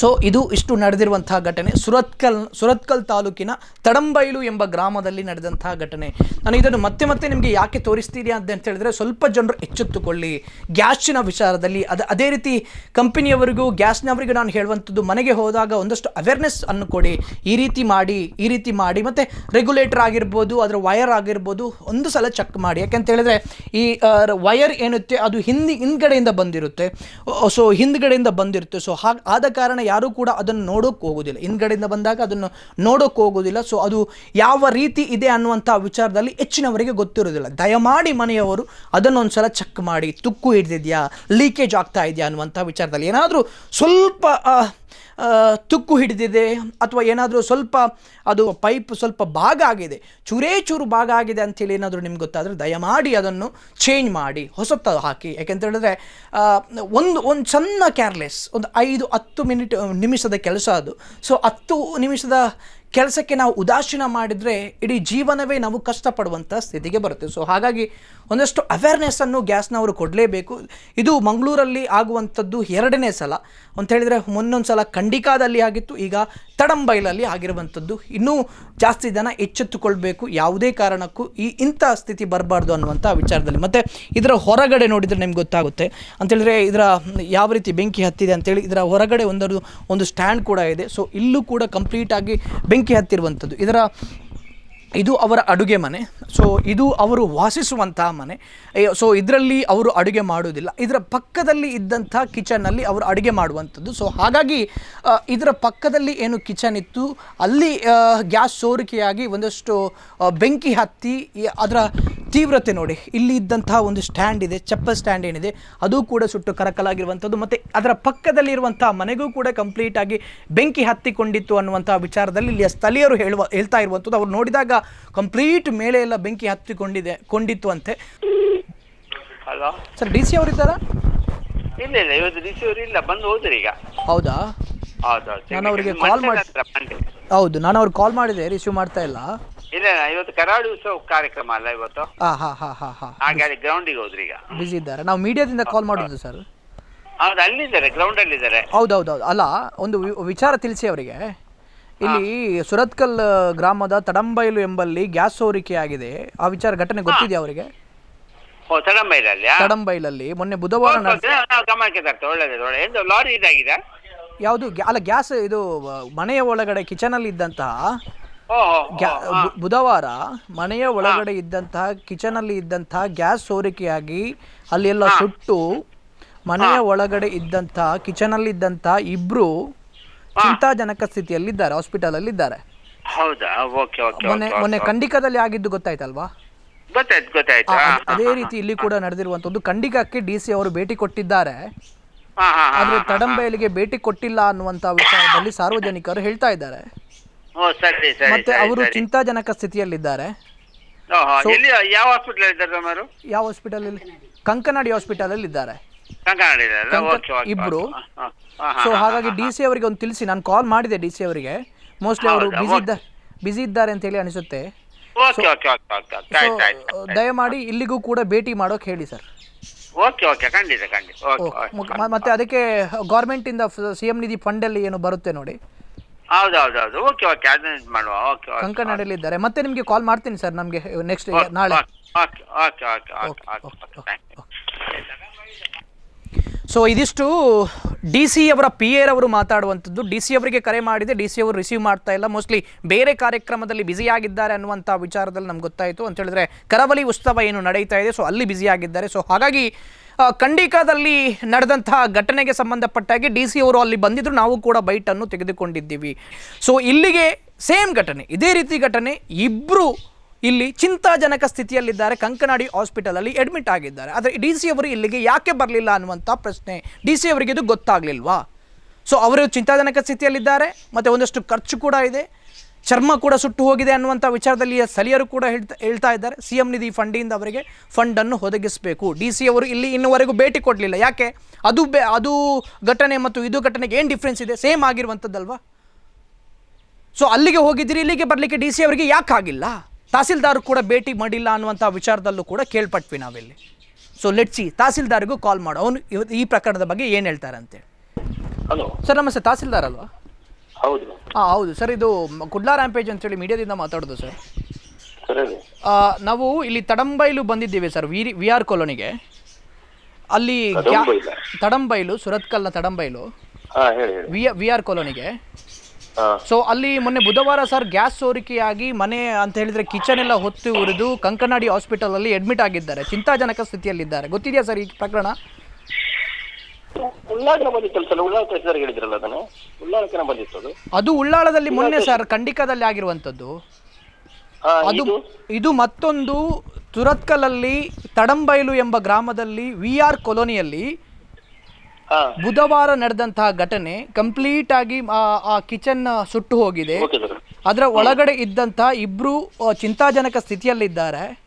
ಸೊ ಇದು ಇಷ್ಟು ನಡೆದಿರುವಂತಹ ಘಟನೆ. ಸುರತ್ಕಲ್ ಸುರತ್ಕಲ್ ತಾಲೂಕಿನ ತಡಂಬೈಲು ಎಂಬ ಗ್ರಾಮದಲ್ಲಿ ನಡೆದಂತಹ ಘಟನೆ. ನಾನು ಇದನ್ನು ಮತ್ತೆ ಮತ್ತೆ ನಿಮಗೆ ಯಾಕೆ ತೋರಿಸ್ತೀರಿ ಅಂತ ಹೇಳಿದ್ರೆ, ಸ್ವಲ್ಪ ಜನರು ಎಚ್ಚೆತ್ತುಕೊಳ್ಳಿ. ಗ್ಯಾಸಿನ ವಿಚಾರದಲ್ಲಿ ಅದು ಅದೇ ರೀತಿ ಕಂಪನಿಯವರಿಗೂ, ಗ್ಯಾಸ್ನವರಿಗೂ ನಾನು ಹೇಳುವಂಥದ್ದು, ಮನೆಗೆ ಹೋದಾಗ ಒಂದಷ್ಟು ಅವೇರ್ನೆಸ್ ಅನ್ನು ಕೊಡಿ. ಈ ರೀತಿ ಮಾಡಿ, ಈ ರೀತಿ ಮಾಡಿ, ಮತ್ತು ರೆಗ್ಯುಲೇಟರ್ ಆಗಿರ್ಬೋದು, ಅದರ ವಯರ್ ಆಗಿರ್ಬೋದು, ಒಂದು ಸಲ ಚೆಕ್ ಮಾಡಿ. ಯಾಕೆಂತ ಹೇಳಿದ್ರೆ, ಈ ವಯರ್ ಏನುತ್ತೆ, ಅದು ಹಿಂದಿ ಹಿಂದ್ಗಡೆಯಿಂದ ಬಂದಿರುತ್ತೆ. ಸೊ ಹಿಂದ್ಗಡೆಯಿಂದ ಬಂದಿರುತ್ತೆ. ಸೊ ಹಾಗೆ ಆದ ಕಾರಣ ಕಾರಣ ಯಾರೂ ಕೂಡ ಅದನ್ನು ನೋಡೋಕೆ ಹೋಗೋದಿಲ್ಲ. ಹಿಂದ್ಗಡೆಯಿಂದ ಬಂದಾಗ ಅದನ್ನು ನೋಡೋಕೆ ಹೋಗೋದಿಲ್ಲ. ಸೊ ಅದು ಯಾವ ರೀತಿ ಇದೆ ಅನ್ನುವಂಥ ವಿಚಾರದಲ್ಲಿ ಹೆಚ್ಚಿನವರಿಗೆ ಗೊತ್ತಿರೋದಿಲ್ಲ ದಯಮಾಡಿ ಮನೆಯವರು ಅದನ್ನೊಂದು ಸಲ ಚೆಕ್ ಮಾಡಿ, ತುಕ್ಕು ಹಿಡಿದಿದೆಯಾ ಲೀಕೇಜ್ ಆಗ್ತಾ ಇದೆಯಾ ಅನ್ನುವಂಥ ವಿಚಾರದಲ್ಲಿ ಏನಾದರೂ ಸ್ವಲ್ಪ ತುಕ್ಕು ಹಿಡಿದಿದೆ ಅಥವಾ ಏನಾದರೂ ಸ್ವಲ್ಪ ಅದು ಪೈಪ್ ಸ್ವಲ್ಪ ಭಾಗ ಆಗಿದೆ ಚೂರೇ ಚೂರು ಭಾಗ ಆಗಿದೆ ಅಂಥೇಳಿ ಏನಾದರೂ ನಿಮ್ಗೆ ಗೊತ್ತಾದರೆ ದಯಮಾಡಿ ಅದನ್ನು ಚೇಂಜ್ ಮಾಡಿ, ಹೊಸತ ಹಾಕಿ. ಯಾಕೆಂತ ಹೇಳಿದ್ರೆ ಒಂದು ಒಂದು ಸಣ್ಣ ಕ್ಯಾರ್ಲೆಸ್ ಒಂದು ಐದು, ಹತ್ತು ಮಿನಿಟ್ ನಿಮಿಷದ ಕೆಲಸ ಅದು. ಸೊ ಹತ್ತು ನಿಮಿಷದ ಕೆಲಸಕ್ಕೆ ನಾವು ಉದಾಸೀನ ಮಾಡಿದರೆ ಇಡೀ ಜೀವನವೇ ನಾವು ಕಷ್ಟಪಡುವಂಥ ಸ್ಥಿತಿಗೆ ಬರುತ್ತೆ. ಸೊ ಹಾಗಾಗಿ ಒಂದಷ್ಟು ಅವೇರ್ನೆಸ್ಸನ್ನು ಗ್ಯಾಸ್ನವರು ಕೊಡಲೇಬೇಕು. ಇದು ಮಂಗಳೂರಲ್ಲಿ ಆಗುವಂಥದ್ದು ಎರಡನೇ ಸಲ. ಅಂತ ಹೇಳಿದರೆ ಮೊನ್ನೊಂದು ಸಲ ಖಂಡಿಕಾದಲ್ಲಿ ಆಗಿತ್ತು, ಈಗ ತಡಂಬೈಲಲ್ಲಿ ಆಗಿರುವಂಥದ್ದು. ಇನ್ನೂ ಜಾಸ್ತಿ ಜನ ಎಚ್ಚೆತ್ತುಕೊಳ್ಬೇಕು, ಯಾವುದೇ ಕಾರಣಕ್ಕೂ ಈ ಇಂಥ ಸ್ಥಿತಿ ಬರಬಾರ್ದು ಅನ್ನುವಂಥ ವಿಚಾರದಲ್ಲಿ. ಮತ್ತು ಇದರ ಹೊರಗಡೆ ನೋಡಿದರೆ ನಿಮ್ಗೆ ಗೊತ್ತಾಗುತ್ತೆ. ಅಂತೇಳಿದರೆ ಇದರ ಯಾವ ರೀತಿ ಬೆಂಕಿ ಹತ್ತಿದೆ ಅಂತೇಳಿ ಇದರ ಹೊರಗಡೆ ಒಂದೊಂದು, ಒಂದು ಸ್ಟ್ಯಾಂಡ್ ಕೂಡ ಇದೆ. ಸೊ ಇಲ್ಲೂ ಕೂಡ ಕಂಪ್ಲೀಟಾಗಿ ಬೆಂಕಿ ಹತ್ತಿರುವಂಥದ್ದು. ಇದರ ಇದು ಅವರ ಅಡುಗೆ ಮನೆ. ಸೊ ಇದು ಅವರು ವಾಸಿಸುವಂತಹ ಮನೆ. ಸೊ ಇದರಲ್ಲಿ ಅವರು ಅಡುಗೆ ಮಾಡುವುದಿಲ್ಲ. ಇದರ ಪಕ್ಕದಲ್ಲಿ ಇದ್ದಂಥ ಕಿಚನ್ನಲ್ಲಿ ಅವರು ಅಡುಗೆ ಮಾಡುವಂಥದ್ದು. ಸೊ ಹಾಗಾಗಿ ಇದರ ಪಕ್ಕದಲ್ಲಿ ಏನು ಕಿಚನ್ ಇತ್ತು, ಅಲ್ಲಿ ಗ್ಯಾಸ್ ಸೋರಿಕೆಯಾಗಿ ಒಂದಷ್ಟು ಬೆಂಕಿ ಹತ್ತಿ ಅದರ ತೀವ್ರತೆ ನೋಡಿ ಇಲ್ಲಿ ಇದ್ದಂತಹ ಒಂದು ಸ್ಟ್ಯಾಂಡ್ ಇದೆ ಚಪ್ಪಲ್ ಸ್ಟ್ಯಾಂಡ್ ಏನಿದೆ ಅದು ಕೂಡ ಸುಟ್ಟು ಕರಕಲಾಗಿರುವಂಥದ್ದು ಮತ್ತು ಅದರ ಪಕ್ಕದಲ್ಲಿರುವಂಥ ಮನೆಗೂ ಕೂಡ ಕಂಪ್ಲೀಟ್ ಆಗಿ ಬೆಂಕಿ ಹತ್ತಿಕೊಂಡಿತ್ತು ಅನ್ನುವಂಥ ವಿಚಾರದಲ್ಲಿ ಇಲ್ಲಿ ಸ್ಥಳೀಯರು ಹೇಳುವ ಹೇಳ್ತಾ ಇರುವಂಥದ್ದು. ಅವ್ರು ನೋಡಿದಾಗ ಕಂಪ್ಲೀಟ್ ಮೇಲೆ ಎಲ್ಲ ಬೆಂಕಿ ಹತ್ತಿಕೊಂಡಿದೆ ಕೊಂಡಿತ್ತು ಅಂತೆ. ಸರ್ ಡಿ ಸಿ ಅವರಿದ್ದಾರಾ ಇಲ್ಲ ಇಲ್ಲ ಇವತ್ತು ರಿಸೀವರ್ ಇಲ್ಲ ಬಂದು ಹೋದ್ರಿ ಈಗ. ಹೌದಾ? ನಾನು ಅವರಿಗೆ ಕಾಲ್ ಮಾಡಿ- ಹೌದು ನಾನು ಅವ್ರಿಗೆ ಕಾಲ್ ಮಾಡಿದೆ ರಿಸೀವ್ ಮಾಡ್ತಾ ಇಲ್ಲ. ಇಲ್ಲ ಇವತ್ತು ಕರಾವಳಿ ಉತ್ಸವ ಕಾರ್ಯಕ್ರಮ ಅಲ್ಲ ಇವತ್ತು. ಹಾ ಹಾ ಹಾ ಹಾ. ಹಾ ಹಾಗಾಗಿ ಗ್ರೌಂಡಿಗೆ ಹೋದ್ರಿ ಈಗ. ಬ್ಯುಸಿ ಇದ್ದಾರೆ. ನಾವು ಮೀಡಿಯಾದಿಂದ ಕಾಲ್ ಮಾಡೋದು ಸರ್ ಹೌದು ಅಲ್ಲಿದ್ದಾರೆ ಗ್ರೌಂಡ್ ಅಲ್ಲಿ ಇದ್ದಾರೆ ಹೌದು ಅಲ್ಲ ಒಂದು ವಿ- ವಿಚಾರ ತಿಳಿಸಿ ಅವರಿಗೆ. ಇಲ್ಲಿ ಸುರತ್ಕಲ್ ಗ್ರಾಮದ ತಡಂಬೈಲು ಎಂಬಲ್ಲಿ ಗ್ಯಾಸ್ ಸೋರಿಕೆ ಆಗಿದೆ. ಆ ವಿಚಾರ ಘಟನೆ ಗೊತ್ತಿದೆಯಾ ಅವರಿಗೆ? ಓ ತಡಂಬೈಲಲ್ಲಿ ತಡಂಬೈಲಲ್ಲಿ. ಮೊನ್ನೆ ಬುಧವಾರ ನಡ್- ನಾವು ಗಮನಕ್ಕೆ ತರ್ತೇವೆ ಒಳ್ಳೇದು ಒಳ್ಳೆ ಎಂದು ಲಾರಿ ಇದಾಗಿದೆ? ಯಾವುದು ಗ್ಯಾ- ಅಲ್ಲ ಗ್ಯಾಸ್ ಇದು ಆ, ಮನೆಯ ಒಳಗಡೆ ಕಿಚನಲ್ಲಿ ಇದ್ದಂತಹ ಓಹೋ ಗ್ಯಾ ಬುಧವಾರ ಮನೆಯ ಒಳಗಡೆ ಇದ್ದಂತಹ ಕಿಚನಲ್ಲಿ ಇದ್ದಂತಹ ಗ್ಯಾಸ್ ಸೋರಿಕೆಯಾಗಿ ಅಲ್ಲಿ ಎಲ್ಲ ಸುಟ್ಟು ಮನೆಯ ಒಳಗಡೆ ಇದ್ದಂತಹ ಕಿಚನಲ್ಲಿ ಇದ್ದಂತಹ ಇಬ್ರು ಚಿಂತಾಜನಕ ಸ್ಥಿತಿಯಲ್ಲಿದ್ದಾರೆ ಹಾಸ್ಪಿಟಲಲ್ಲಿ ಇದ್ದಾರೆ ಹೌದಾ? ಓಕೆ ಓಕೆ ಮೊನ್ನೆ ಮೊನ್ನೆ ಖಂಡಿಕದಲ್ಲಿ ಆಗಿದ್ದು ಗೊತ್ತಾಯ್ತಲ್ವಾ? ಗೊತ್ತಾಯ್ತು ಗೊತ್ತಾಯ್ತು. ಆ, ಅದೇ ರೀತಿ ಇಲ್ಲಿ ಕೂಡ ನಡೆದಿರುವಂತದ್ದು ಖಂಡಿಕಕ್ಕೆ ಡಿ ಸಿ ಅವರು ಭೇಟಿ ಕೊಟ್ಟಿದ್ದಾರೆ. ಆದ್ರೆ ತಡಂಬೈಲಿಗೆ ಭೇಟಿ ಕೊಟ್ಟಿಲ್ಲ ಅನ್ನುವಂತ ವಿಚಾರದಲ್ಲಿ ಸಾರ್ವಜನಿಕರು ಹೇಳ್ತಾ ಇದ್ದಾರೆ. ಓ ಸರಿ ಸರಿ ಮತ್ತೆ ಸರಿ, ಅವರು ಸರಿ. ಚಿಂತಾಜನಕ ಸ್ಥಿತಿಯಲ್ಲಿದ್ದಾರೆ. ಓಹೋ ಎಲ್ಲಿ ಯಾವ ಹಾಸ್ಪಿಟಲ್ ಇದ್ದಾರೆ ಸುಮಾರು ಯಾವ ಹಾಸ್ಪಿಟಲ್ ಅಲ್ಲಿ? ಕಂಕನಾಡಿ ಹಾಸ್ಪಿಟಲ್ ಅಲ್ಲಿ ಇದ್ದಾರೆ. ಕಂಕನಾಡಿ ಕಂಕ- ಇಬ್ರು. ಸೊ ಹಾಗಾಗಿ ಡಿ ಸಿ ಅವರಿಗೆ ಒಂದು ತಿಳಿಸಿ ನಾನು ಕಾಲ್ ಮಾಡಿದೆ ಡಿ ಸಿ ಅವರಿಗೆ. ಮೋಸ್ಟ್ಲಿ ಅವರು ಹೌದಾ? ಬಿಸಿ. ಇದ್ದ ಬಿಸಿ ಇದ್ದಾರೆ ಅಂತ ಹೇಳಿ ಅನಿಸುತ್ತೆ. Okay okay okay okay okay so ಆಯ್ತು ಆಯ್ತು ದಯಮಾಡಿ ಇಲ್ಲಿಗೂ ಕೂಡ ಭೇಟಿ ಮಾಡೋಕೆ ಹೇಳಿ ಸರ್ ಓಕೆ ಓಕೆ ಖಂಡಿತ ಖಂಡಿತ. ಓಕೆ ಓಕೆ ಮತ್ತೆ ಅದಕ್ಕೆ ಗೌರ್ಮೆಂಟ್ ಇಂದ ಸಿ ಎಂ ನಿಧಿ ಫಂಡ್ ಅಲ್ಲಿ ಏನು ಬರುತ್ತೆ ನೋಡಿ. ಹೌದು ಹೌದು ಹೌದು ಓಕೆ ಓಕೆ ಅದನ್ನ ಇದು ಮಾಡುವ. ಓಕೆ ಓಕೆ ಕಂಕನಾಡಲ್ಲಿ ಇದ್ದಾರೆ. ಮತ್ತೆ ನಿಮಗೆ ಕಾಲ್ ಮಾಡ್ತೀನಿ ಸರ್ ನಮಗೆ ನೆಕ್ಸ್ಟ್ ನಾಳೆ. Okay okay okay okay okay okay thank you so ಇದಿಷ್ಟು ಡಿ ಸಿ ಅವರ ಪಿ ಎರವರು ಮಾತಾಡುವಂಥದ್ದು. ಡಿ ಸಿ ಅವರಿಗೆ ಕರೆ ಮಾಡಿದೆ. ಡಿ ಸಿ ಅವರು ರಿಸೀವ್ ಮಾಡ್ತಾ ಇಲ್ಲ. ಮೋಸ್ಟ್ಲಿ ಬೇರೆ ಕಾರ್ಯಕ್ರಮದಲ್ಲಿ ಬ್ಯುಸಿಯಾಗಿದ್ದಾರೆ ಅನ್ನುವಂಥ ವಿಚಾರದಲ್ಲಿ ನಮ್ಗೆ ಗೊತ್ತಾಯಿತು. ಅಂತ ಹೇಳಿದ್ರೆ ಕರಾವಳಿ ಉತ್ಸವ ಏನು ನಡೀತಾ ಇದೆ. ಸೊ ಅಲ್ಲಿ ಬ್ಯುಸಿಯಾಗಿದ್ದಾರೆ ಸೊ ಹಾಗಾಗಿ ಖಂಡಿಕಾದಲ್ಲಿ ನಡೆದಂತಹ ಘಟನೆಗೆ ಸಂಬಂಧಪಟ್ಟಾಗೆ ಡಿ ಸಿ ಅವರು ಅಲ್ಲಿ ಬಂದಿದ್ದರು ನಾವು ಕೂಡ ಬೈಟನ್ನು ತೆಗೆದುಕೊಂಡಿದ್ದೀವಿ. ಸೊ ಇಲ್ಲಿಗೆ ಸೇಮ್ ಘಟನೆ, ಇದೇ ರೀತಿ ಘಟನೆ. ಇಬ್ಬರು ಇಲ್ಲಿ ಚಿಂತಾಜನಕ ಸ್ಥಿತಿಯಲ್ಲಿದ್ದಾರೆ. ಕಂಕನಾಡಿ ಹಾಸ್ಪಿಟಲಲ್ಲಿ ಅಡ್ಮಿಟ್ ಆಗಿದ್ದಾರೆ. ಆದರೆ ಡಿ ಸಿ ಅವರು ಇಲ್ಲಿಗೆ ಯಾಕೆ ಬರಲಿಲ್ಲ ಅನ್ನುವಂಥ ಪ್ರಶ್ನೆ ಡಿ ಸಿ ಅವರಿಗೆ ಇದು ಗೊತ್ತಾಗಲಿಲ್ವಾ? ಸೊ ಅವರು ಚಿಂತಾಜನಕ ಸ್ಥಿತಿಯಲ್ಲಿದ್ದಾರೆ. ಮತ್ತು ಒಂದಷ್ಟು ಖರ್ಚು ಕೂಡ ಇದೆ. ಚರ್ಮ ಕೂಡ ಸುಟ್ಟು ಹೋಗಿದೆ ಅನ್ನುವಂಥ ವಿಚಾರದಲ್ಲಿ ಸ್ಥಳೀಯರು ಕೂಡ ಹೇಳ್ತಾ ಹೇಳ್ತಾ ಇದ್ದಾರೆ. ಸಿ ಎಂ ನಿಧಿ ಫಂಡಿಂದ ಅವರಿಗೆ ಫಂಡನ್ನು ಒದಗಿಸಬೇಕು. ಡಿ ಸಿ ಅವರು ಇಲ್ಲಿ ಇನ್ನುವರೆಗೂ ಭೇಟಿ ಕೊಡಲಿಲ್ಲ. ಯಾಕೆ? ಅದು ಬೆ ಅದು ಘಟನೆ ಮತ್ತು ಇದು ಘಟನೆಗೆ ಏನು ಡಿಫ್ರೆನ್ಸ್ ಇದೆ? ಸೇಮ್ ಆಗಿರುವಂಥದ್ದಲ್ವಾ? ಸೊ ಅಲ್ಲಿಗೆ ಹೋಗಿದ್ದೀರಿ ಇಲ್ಲಿಗೆ ಬರಲಿಕ್ಕೆ ಡಿ ಸಿ ಅವರಿಗೆ ಯಾಕೆ ಆಗಿಲ್ಲ? ತಹಸೀಲ್ದಾರ್ ಕೂಡ ಭೇಟಿ ಮಾಡಿಲ್ಲ ಅನ್ನುವಂಥ ವಿಚಾರದಲ್ಲೂ ಕೂಡ ಕೇಳ್ಪಟ್ವಿ ನಾವಿಲ್ಲಿ. ಸೊ ಲೆಟ್ಸಿ ತಹಸೀಲ್ದಾರ್ಗೂ ಕಾಲ್ ಮಾಡು. ಅವನು ಈ ಪ್ರಕರಣದ ಬಗ್ಗೆ ಏನು ಹೇಳ್ತಾರೆ ಅಂತೇಳಿ. ಹಲೋ ಸರ್ ನಮಸ್ತೆ. ತಹಸೀಲ್ದಾರ್ ಅಲ್ವಾ? ಹೌದು. ಹಾಂ ಹೌದು. ಸರ್ ಇದು ಮ- ಕುಡ್ಲಾ ರ್ಯಾಂಪೇಜ್ ಅಂತೇಳಿ ಮೀಡಿಯಾದಿಂದ ಮಾತಾಡೋದು ಸರ್. ಸರಿ ರೀ ಆ, ನಾವು ಇಲ್ಲಿ ತಡಂಬೈಲು ಬಂದಿದ್ದೀವಿ ಸರ್ ವಿ ವಿ ಆರ್ ಕಾಲೋನಿಗೆ. ಅಲ್ಲಿ ಗ್ಯಾ- ತಡಂಬೈಲ? ತಡಂಬೈಲು ಸುರತ್ಕಲ್ನ ತಡಂಬೈಲು. ಹಾ ಹೇಳಿ ಹೇಳಿ. ವಿ ವಿ ಆರ್ ಕಾಲೋನಿಗೆ. ಹಾ. ಸೊ ಅಲ್ಲಿ ಮೊನ್ನೆ ಬುಧವಾರ ಸರ್ ಗ್ಯಾಸ್ ಸೋರಿಕೆಯಾಗಿ ಮನೆ ಅಂತ ಹೇಳಿದ್ರೆ ಕಿಚನ್ ಎಲ್ಲ ಹೊತ್ತು ಉರಿದು ಕಂಕನಾಡಿ ಹಾಸ್ಪಿಟಲ್ ಅಲ್ಲಿ ಅಡ್ಮಿಟ್ ಆಗಿದ್ದಾರೆ. ಚಿಂತಾಜನಕ ಸ್ಥಿತಿಯಲ್ಲಿದ್ದಾರೆ. ಗೊತ್ತಿದೆಯಾ ಸರ್ ಈ ಪ್ರಕರಣ? ಉಳ್ಳಾಳಕನ ಬಂದಿತ್ತಲ್ಲ ಸರ್ ಉಳ್ಳಾಳ ತಹಸೀಲ್ದಾರ್ ಹೇಳಿದ್ರಲ್ಲ ಅದನ್ನ? ಉಳ್ಳಾಳಕನ ಬಂದಿತ್ತು ಅದು. ಅದು ಉಳ್ಳಾಳದಲ್ಲಿ ಮೊನ್ನೆ ಸರ್ ಖಂಡಿಕದಲ್ಲಿ ಆಗಿರುವಂತದ್ದು ಹಾ ಅದು ಇದು? ಇದು ಮತ್ತೊಂದು ತುರತ್ಕಲಲ್ಲಿ ತಡಂಬೈಲು ಎಂಬ ಗ್ರಾಮದಲ್ಲಿ ವಿ ಆರ್ ಕಾಲೋನಿಯಲ್ಲಿ ಹಾ. ಬುಧವಾರ ನಡೆದಂತಹ ಘಟನೆ ಕಂಪ್ಲೀಟ್ ಆಗಿ ಆ- ಆ ಕಿಚನ್ ಸುಟ್ಟು ಹೋಗಿದೆ. Okay sir. ಅದರ ಒಳಗಡೆ ಇದ್ದಂತಹ ಇಬ್ರು ಚಿಂತಾಜನಕ ಸ್ಥಿತಿಯಲ್ಲಿದ್ದಾರೆ.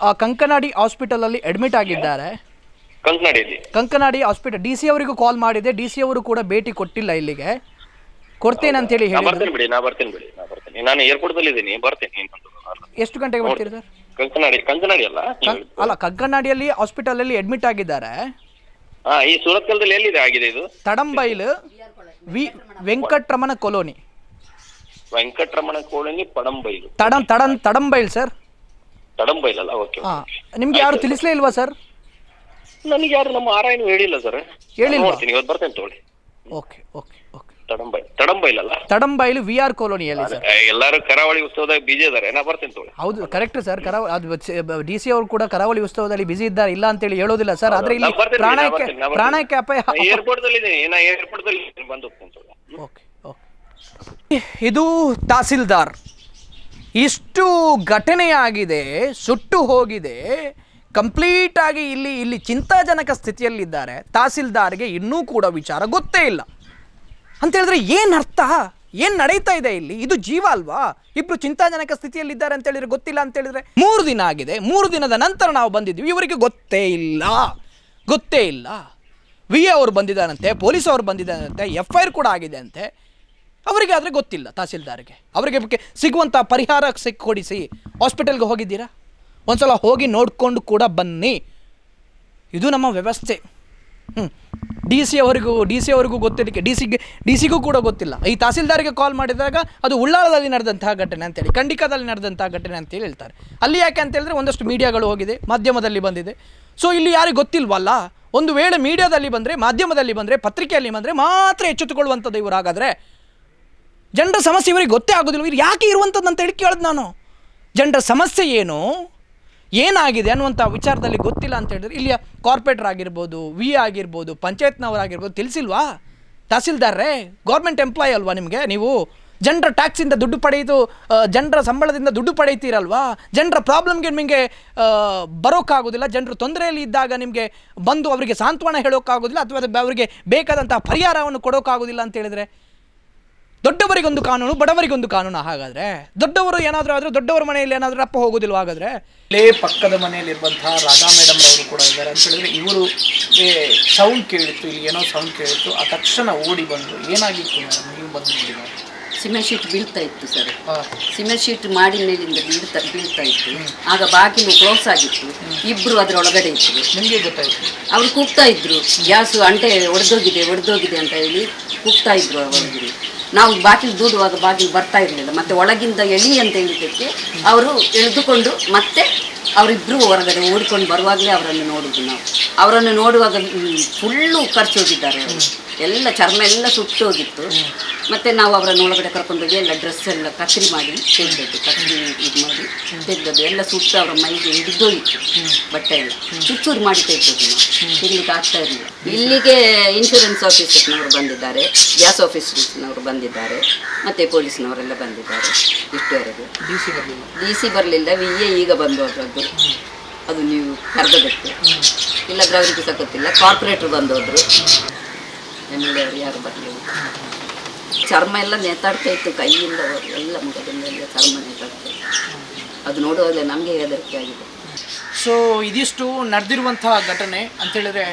ಆ, ಕಂಕನಾಡಿ ಹಾಸ್ಪಿಟಲಲ್ಲಿ ಅಡ್ಮಿಟ್ ಆಗಿದ್ದಾರೆ. ಕಂಕನಾಡಿಯಲ್ಲಿ. ಕಂಕನಾಡಿ ಹಾಸ್ಪಿಟಲ್. ಡಿ ಸಿ ಅವರಿಗೂ ಕಾಲ್ ಮಾಡಿದೆ. ಡಿ ಸಿ ಅವರು ಕೂಡ ಭೇಟಿ ಕೊಟ್ಟಿಲ್ಲ ಇಲ್ಲಿಗೆ. ಕೊಡ್ತೇನೆ ಅಂತ ಹೇಳಿ ಹೇಳಿದ್ರು. ಬರ್ತೇನೆ ಬಿಡಿ ನಾ ಬರ್ತೀನಿ ಬಿಡಿ ನಾ ಬರ್ತೀನಿ. ನಾನು ಏರ್ಪೋರ್ಟ್ ಅಲ್ಲಿ ಇದ್ದೀನಿ. ಬರ್ತೇನೆ ಇನ್ನೊಂದು. ಎಷ್ಟು ಗಂಟೆಗೆ ಬರ್ತೀರಿ ಸರ್? ಕಂಕನಾಡಿ ಕಂಕನಾಡಿ ಅಲ್ಲ? ನೀವು ಕಂ- ಅಲ್ಲ ಕಂಕನಾಡಿಯಲ್ಲಿ ಹಾಸ್ಪಿಟಲಲ್ಲಿ ಅಡ್ಮಿಟ್ ಆಗಿದ್ದಾರೆ. ಹಾ ಈ ಸೂರತ್ಕಲ್ದಲ್ಲಿ ಎಲ್ಲಿದೆ ಆಗಿದೆ ಇದು? Tadambail V Venkataramana colony. Venkataramana colony Padambail. Tadam Tadam Tadambail sir. ತಡಂಬೈಲಲ್ಲ? Okay ನಿಮಗೆ ನಿಮ್ಗೆ ಯಾರು ತಿಳಿಸ್ಲೇ ಇಲ್ವಾ ಸರ್? ನನಗೆ ಯಾರು ನಮ್ಮ ಆರಾಯಣ ಹೇಳಿಲ್ಲ ಸರ್ ಹೇಳಿ ನೋಡ್ತೀನಿ ಇವತ್ತು ಬರ್ತೇನೆ ತಗೊಳ್ಳಿ. Okay okay okay. ತಡಂಬೈ ತಡಂಬೈಲಲ್ಲ? ತಡಂಬೈಲ್ ವಿ ಆರ್ ಕಾಲೋನಿಯಲ್ಲಿ ಸರ್ ಎಲ್ಲಾರು ಕರಾವಳಿ ಉತ್ಸವದಲ್ಲಿ ಬಿಜಿ ಇದ್ದಾರೆ ನಾ ಬರ್ತೇನೆ ತಗೊಳ್ಳಿ. ಹೌದು ಕರೆಕ್ಟ್ ಸರ್ ಕರಾವಳಿ ಅದು ಡಿ ಸಿ ಅವರು ಕೂಡ ಕರಾವಳಿ ಉತ್ಸವದಲ್ಲಿ ಬಿಜಿ ಇದ್ದಾರೆ ಇಲ್ಲ ಅಂತೇಳಿ ಹೇಳೋದಿಲ್ಲ ಸರ್ ಆದ್ರೆ ಇಲ್ಲಿ ಪ್ರಾಣಕ್ಕೆ. ಪ್ರಾಣಕ್ಕೆ ಅಪಾಯ ಏರ್ಪೋರ್ಟ್ ದಲ್ಲಿ ಇದ್ದೀನಿ ನಾ ಏರ್ಪೋರ್ಟ್ ದಲ್ಲಿ ಇದ್ದೀನಿ, ಬಂದು ಹೋಗ್ತೇನೆ ತಗೊಳ್ಳಿ. Okay okay. ಇದು ತಹಸೀಲ್ದಾರ್. ಇಷ್ಟು ಘಟನೆಯಾಗಿದೆ ಸುಟ್ಟು ಹೋಗಿದೆ ಕಂಪ್ಲೀಟ್ ಆಗಿ ಇಲ್ಲಿ ಇಲ್ಲಿ ಚಿಂತಾಜನಕ ಸ್ಥಿತಿಯಲ್ಲಿದ್ದಾರೆ. ತಹಸೀಲ್ದಾರ್ಗೆ ಇನ್ನೂ ಕೂಡ ವಿಚಾರ ಗೊತ್ತೇ ಇಲ್ಲ. ಅಂತ ಹೇಳಿದ್ರೆ ಏನು ಅರ್ಥ? ಏನು ನಡೀತಾ ಇದೆ ಇಲ್ಲಿ? ಇದು ಜೀವ ಅಲ್ವಾ? ಇಬ್ರು ಚಿಂತಾಜನಕ ಸ್ಥಿತಿಯಲ್ಲಿದ್ದಾರೆ ಅಂತ ಹೇಳಿದ್ರೆ ಗೊತ್ತಿಲ್ಲ ಅಂತ ಹೇಳಿದ್ರೆ? ಮೂರು ದಿನ ಆಗಿದೆ. ಮೂರು ದಿನದ ನಂತರ ನಾವು ಬಂದಿದ್ವಿ ಇವರಿಗೆ ಗೊತ್ತೇ ಇಲ್ಲ. ಗೊತ್ತೇ ಇಲ್ಲ. ವಿ ಎ ಅವರು ಬಂದಿದ್ದಾರಂತೆ, ಪೊಲೀಸ್ ಅವರು ಬಂದಿದ್ದಾರಂತೆ ಎಫ್ ಐ ಆರ್ ಕೂಡ ಆಗಿದೆ ಅಂತೆ. ಅವರಿಗೆ ಆದರೆ ಗೊತ್ತಿಲ್ಲ ತಹಸೀಲ್ದಾರ್ಗೆ. ಅವರಿಗೆ ಸಿಗುವಂಥ ಪರಿಹಾರ ಸಿಕ್ಕೊಡಿಸಿ ಹಾಸ್ಪಿಟಲ್ಗೆ ಹೋಗಿದ್ದೀರಾ? ಒಂದ್ಸಲ ಹೋಗಿ ನೋಡಿಕೊಂಡು ಕೂಡ ಬನ್ನಿ. ಇದು ನಮ್ಮ ವ್ಯವಸ್ಥೆ. ಹ್ಞೂ ಡಿ ಸಿ ಅವರಿಗೂ ಡಿ ಸಿ ಅವರಿಗೂ ಗೊತ್ತಿದ್ದಕ್ಕೆ ಡಿ ಸಿಗೆ ಡಿ ಸಿಗೂ ಕೂಡ ಗೊತ್ತಿಲ್ಲ. ಈ ತಹಸೀಲ್ದಾರಿಗೆ ಕಾಲ್ ಮಾಡಿದಾಗ ಅದು ಉಳ್ಳಾಲದಲ್ಲಿ ನಡೆದಂತಹ ಘಟನೆ ಅಂತೇಳಿ, ಖಂಡಿಕದಲ್ಲಿ ನಡೆದಂತಹ ಘಟನೆ ಅಂತೇಳಿ ಹೇಳ್ತಾರೆ. ಅಲ್ಲಿ ಯಾಕೆ ಅಂತ ಹೇಳಿದ್ರೆ ಒಂದಷ್ಟು ಮೀಡಿಯಾಗಳು ಹೋಗಿದೆ, ಮಾಧ್ಯಮದಲ್ಲಿ ಬಂದಿದೆ. ಸೊ ಇಲ್ಲಿ ಯಾರಿಗೆ ಗೊತ್ತಿಲ್ವಲ್ಲ? ಒಂದು ವೇಳೆ ಮೀಡಿಯಾದಲ್ಲಿ ಬಂದರೆ, ಮಾಧ್ಯಮದಲ್ಲಿ ಬಂದರೆ, ಪತ್ರಿಕೆಯಲ್ಲಿ ಬಂದರೆ ಮಾತ್ರ ಎಚ್ಚೆತ್ತುಕೊಳ್ಳುವಂಥದ್ದು ಇವರು ಹಾಗಾದರೆ. ಜನರ ಸಮಸ್ಯೆ ಇವರಿಗೆ ಗೊತ್ತೇ ಆಗೋದಿಲ್ಲ. ಇವ್ರು ಯಾಕೆ ಇರುವಂಥದ್ದು ಅಂತ ಹೇಳಿ ಕೇಳಿದ್ ನಾನು. ಜನರ ಸಮಸ್ಯೆ ಏನು? ಏನಾಗಿದೆ ಅನ್ನುವಂಥ ವಿಚಾರದಲ್ಲಿ ಗೊತ್ತಿಲ್ಲ ಅಂತ ಹೇಳಿದ್ರೆ ಇಲ್ಲಿಯ ಕಾರ್ಪೊರೇಟರ್ ಆಗಿರ್ಬೋದು ವಿ ಆಗಿರ್ಬೋದು, ಪಂಚಾಯತ್ನವರಾಗಿರ್ಬೋದು ತಿಳಿಸಿಲ್ವಾ? ತಹಸೀಲ್ದಾರ್ರೇ ಗೌರ್ಮೆಂಟ್ ಎಂಪ್ಲಾಯ್ ಅಲ್ವಾ ನಿಮಗೆ? ನೀವು ಜನರ ಟ್ಯಾಕ್ಸಿಂದ ದುಡ್ಡು ಪಡೆಯಿತು ಜನರ ಸಂಬಳದಿಂದ ದುಡ್ಡು ಪಡೆಯುತ್ತೀರಲ್ವಾ? ಜನರ ಪ್ರಾಬ್ಲಮ್ಗೆ ನಿಮಗೆ ಬರೋಕ್ಕಾಗೋದಿಲ್ಲ. ಜನರು ತೊಂದರೆಯಲ್ಲಿ ಇದ್ದಾಗ ನಿಮಗೆ ಬಂದು ಅವರಿಗೆ ಸಾಂತ್ವನ ಹೇಳೋಕ್ಕಾಗೋದಿಲ್ಲ, ಅಥವಾ ಅವರಿಗೆ ಬೇಕಾದಂತಹ ಪರಿಹಾರವನ್ನು ಕೊಡೋಕ್ಕಾಗೋದಿಲ್ಲ ಅಂತ ಹೇಳಿದ್ರೆ ದೊಡ್ಡವರಿಗೊಂದು ಕಾನೂನು ಬಡವರಿಗೊಂದು ಕಾನೂನು. ಹಾಗಾದ್ರೆ ದೊಡ್ಡವರು ಏನಾದರೂ ಆದರೂ ದೊಡ್ಡವರ ಮನೆಯಲ್ಲಿ ಏನಾದರೂ ಅಪ್ಪ ಹೋಗೋದಿಲ್ವ ಹಾಗಾದ್ರೆ? ಇಲ್ಲೇ ಪಕ್ಕದ ಮನೆಯಲ್ಲಿರುವಂತಹ ರಾಧಾ ಮೇಡಮ್ ಅವರು ಕೂಡ ಇದ್ದಾರೆ. ಅಂತ ಹೇಳಿದ್ರೆ ಇವರು ಸೌಂಡ್ ಕೇಳಿತ್ತು ಇಲ್ಲಿ ಏನೋ ಸೌಂಡ್ ಕೇಳಿತ್ತು. ಆ ತಕ್ಷಣ ಓಡಿ ಬಂದು ಏನಾಗಿತ್ತು ಮೇಡಮ್ ನೀವು ಬಂದು ಸಿಮೆಂಟ್ ಶೀಟ್ ಬೀಳ್ತಾ ಇತ್ತು ಸರ್. ಆ, ಸಿಮೆಂಟ್ ಶೀಟ್ ಮಾಡಿ ಮೇಲಿಂದ ಬೀಳ್ತಾ ಬೀಳ್ತಾ ಇತ್ತು. ಆಗ ಬಾಗಿಲು ಕ್ಲೋಸ್ ಆಗಿತ್ತು. ಇಬ್ರು ಅದರೊಳಗಡೆ ಒಳಗಡೆ ಇತ್ತು ನಿಮಗೆ ಗೊತ್ತಾಯಿತು? ಅವ್ರು ಕೂಗ್ತಾ ಇದ್ರು. ಗ್ಯಾಸ್ ಅಂಟೆ ಒಡೆದೋಗಿದೆ ಒಡೆದೋಗಿದೆ ಅಂತ ಹೇಳಿ ಕೂಗ್ತಾ ಇದ್ರು ಅವರಿಗೆ ನಾವು ಬಾಗಿಲು ದೂಡುವಾಗ ಬಾಗಿಲು ಬರ್ತಾ ಇರಲಿಲ್ಲ. ಮತ್ತೆ ಒಳಗಿಂದ ಎಳಿ ಅಂತ ಹೇಳಿದ್ದಕ್ಕೆ ಅವರು ಎಳೆದುಕೊಂಡು ಮತ್ತೆ ಅವರಿಬ್ಬರು ಹೊರಗಡೆ ಓಡಿಕೊಂಡು ಬರುವಾಗಲೇ ಅವರನ್ನು ನೋಡಿದ್ವಿ ನಾವು. ಅವರನ್ನು ನೋಡುವಾಗ ಫುಲ್ಲು ಖರ್ಚು ಹೋಗಿದ್ದಾರೆ ಅವರು. ಎಲ್ಲ ಚರ್ಮ ಎಲ್ಲ ಸುಟ್ಟೋಗಿತ್ತು ಮತ್ತೆ ನಾವು ಅವರನ್ನು ಒಳಗಡೆ ಕರ್ಕೊಂಡೋಗಿ ಎಲ್ಲ ಡ್ರೆಸ್ ಎಲ್ಲ ಕತ್ರಿ ಮಾಡಿ ತೆಗೆದದ್ದು ಕತ್ರಿ ಇದು ಮಾಡಿ ತೆಗೆದದ್ದು. ಎಲ್ಲ ಸುಟ್ಟು ಅವರ ಮೈಗೆ ಹಿಡಿದೋಗಿತ್ತು ಬಟ್ಟೆ ಎಲ್ಲ. ಚುಚ್ಚೂರು ಮಾಡಿ ತೆಗೆದದ್ದು ನಾವು. ಆಗ್ತಾ ಇರಲಿಲ್ಲ. ಇಲ್ಲಿಗೆ ಇನ್ಶೂರೆನ್ಸ್ ಆಫೀಸರ್ನವರು ಬಂದಿದ್ದಾರೆ ಗ್ಯಾಸ್ ಆಫೀಸರ್ನವರು ಬಂದಿದ್ದಾರೆ, ಮತ್ತೆ ಪೊಲೀಸ್ನವರೆಲ್ಲ ಬಂದಿದ್ದಾರೆ ಇಷ್ಟುವರೆಗೂ. ಡಿ ಸಿ ಬರಲಿಲ್ಲ ವಿ ಎ ಈಗ ಬಂದು ಅದರದ್ದು ಅದು ನೀವು ಕರೆದಬೇಕು ಇಲ್ಲದ್ರೆ ಅವರಿಗೆ ಸಹ ಗೊತ್ತಿಲ್ಲ ಕಾರ್ಪೊರೇಟ್ರ್ ಬಂದು ಯಾರು ಬರಲಿಲ್ಲ. ಚರ್ಮ ಎಲ್ಲ ನೇತಾಡ್ತಾ ಇತ್ತು, ಕೈಯಿಂದ ಎಲ್ಲ ಮುಖದಿಂದ ಎಲ್ಲ ಚರ್ಮ ನೇತಾಡ್ತಾ ಇತ್ತು. ಅದು ನೋಡುವಾಗಲೇ ನಮಗೆ ಹೆದರಿಕೆ ಆಗಿದೆ. ಸೊ ಇದಿಷ್ಟು ನಡೆದಿರುವಂತಹ ಘಟನೆ ಅಂತೇಳಿದ್ರೆ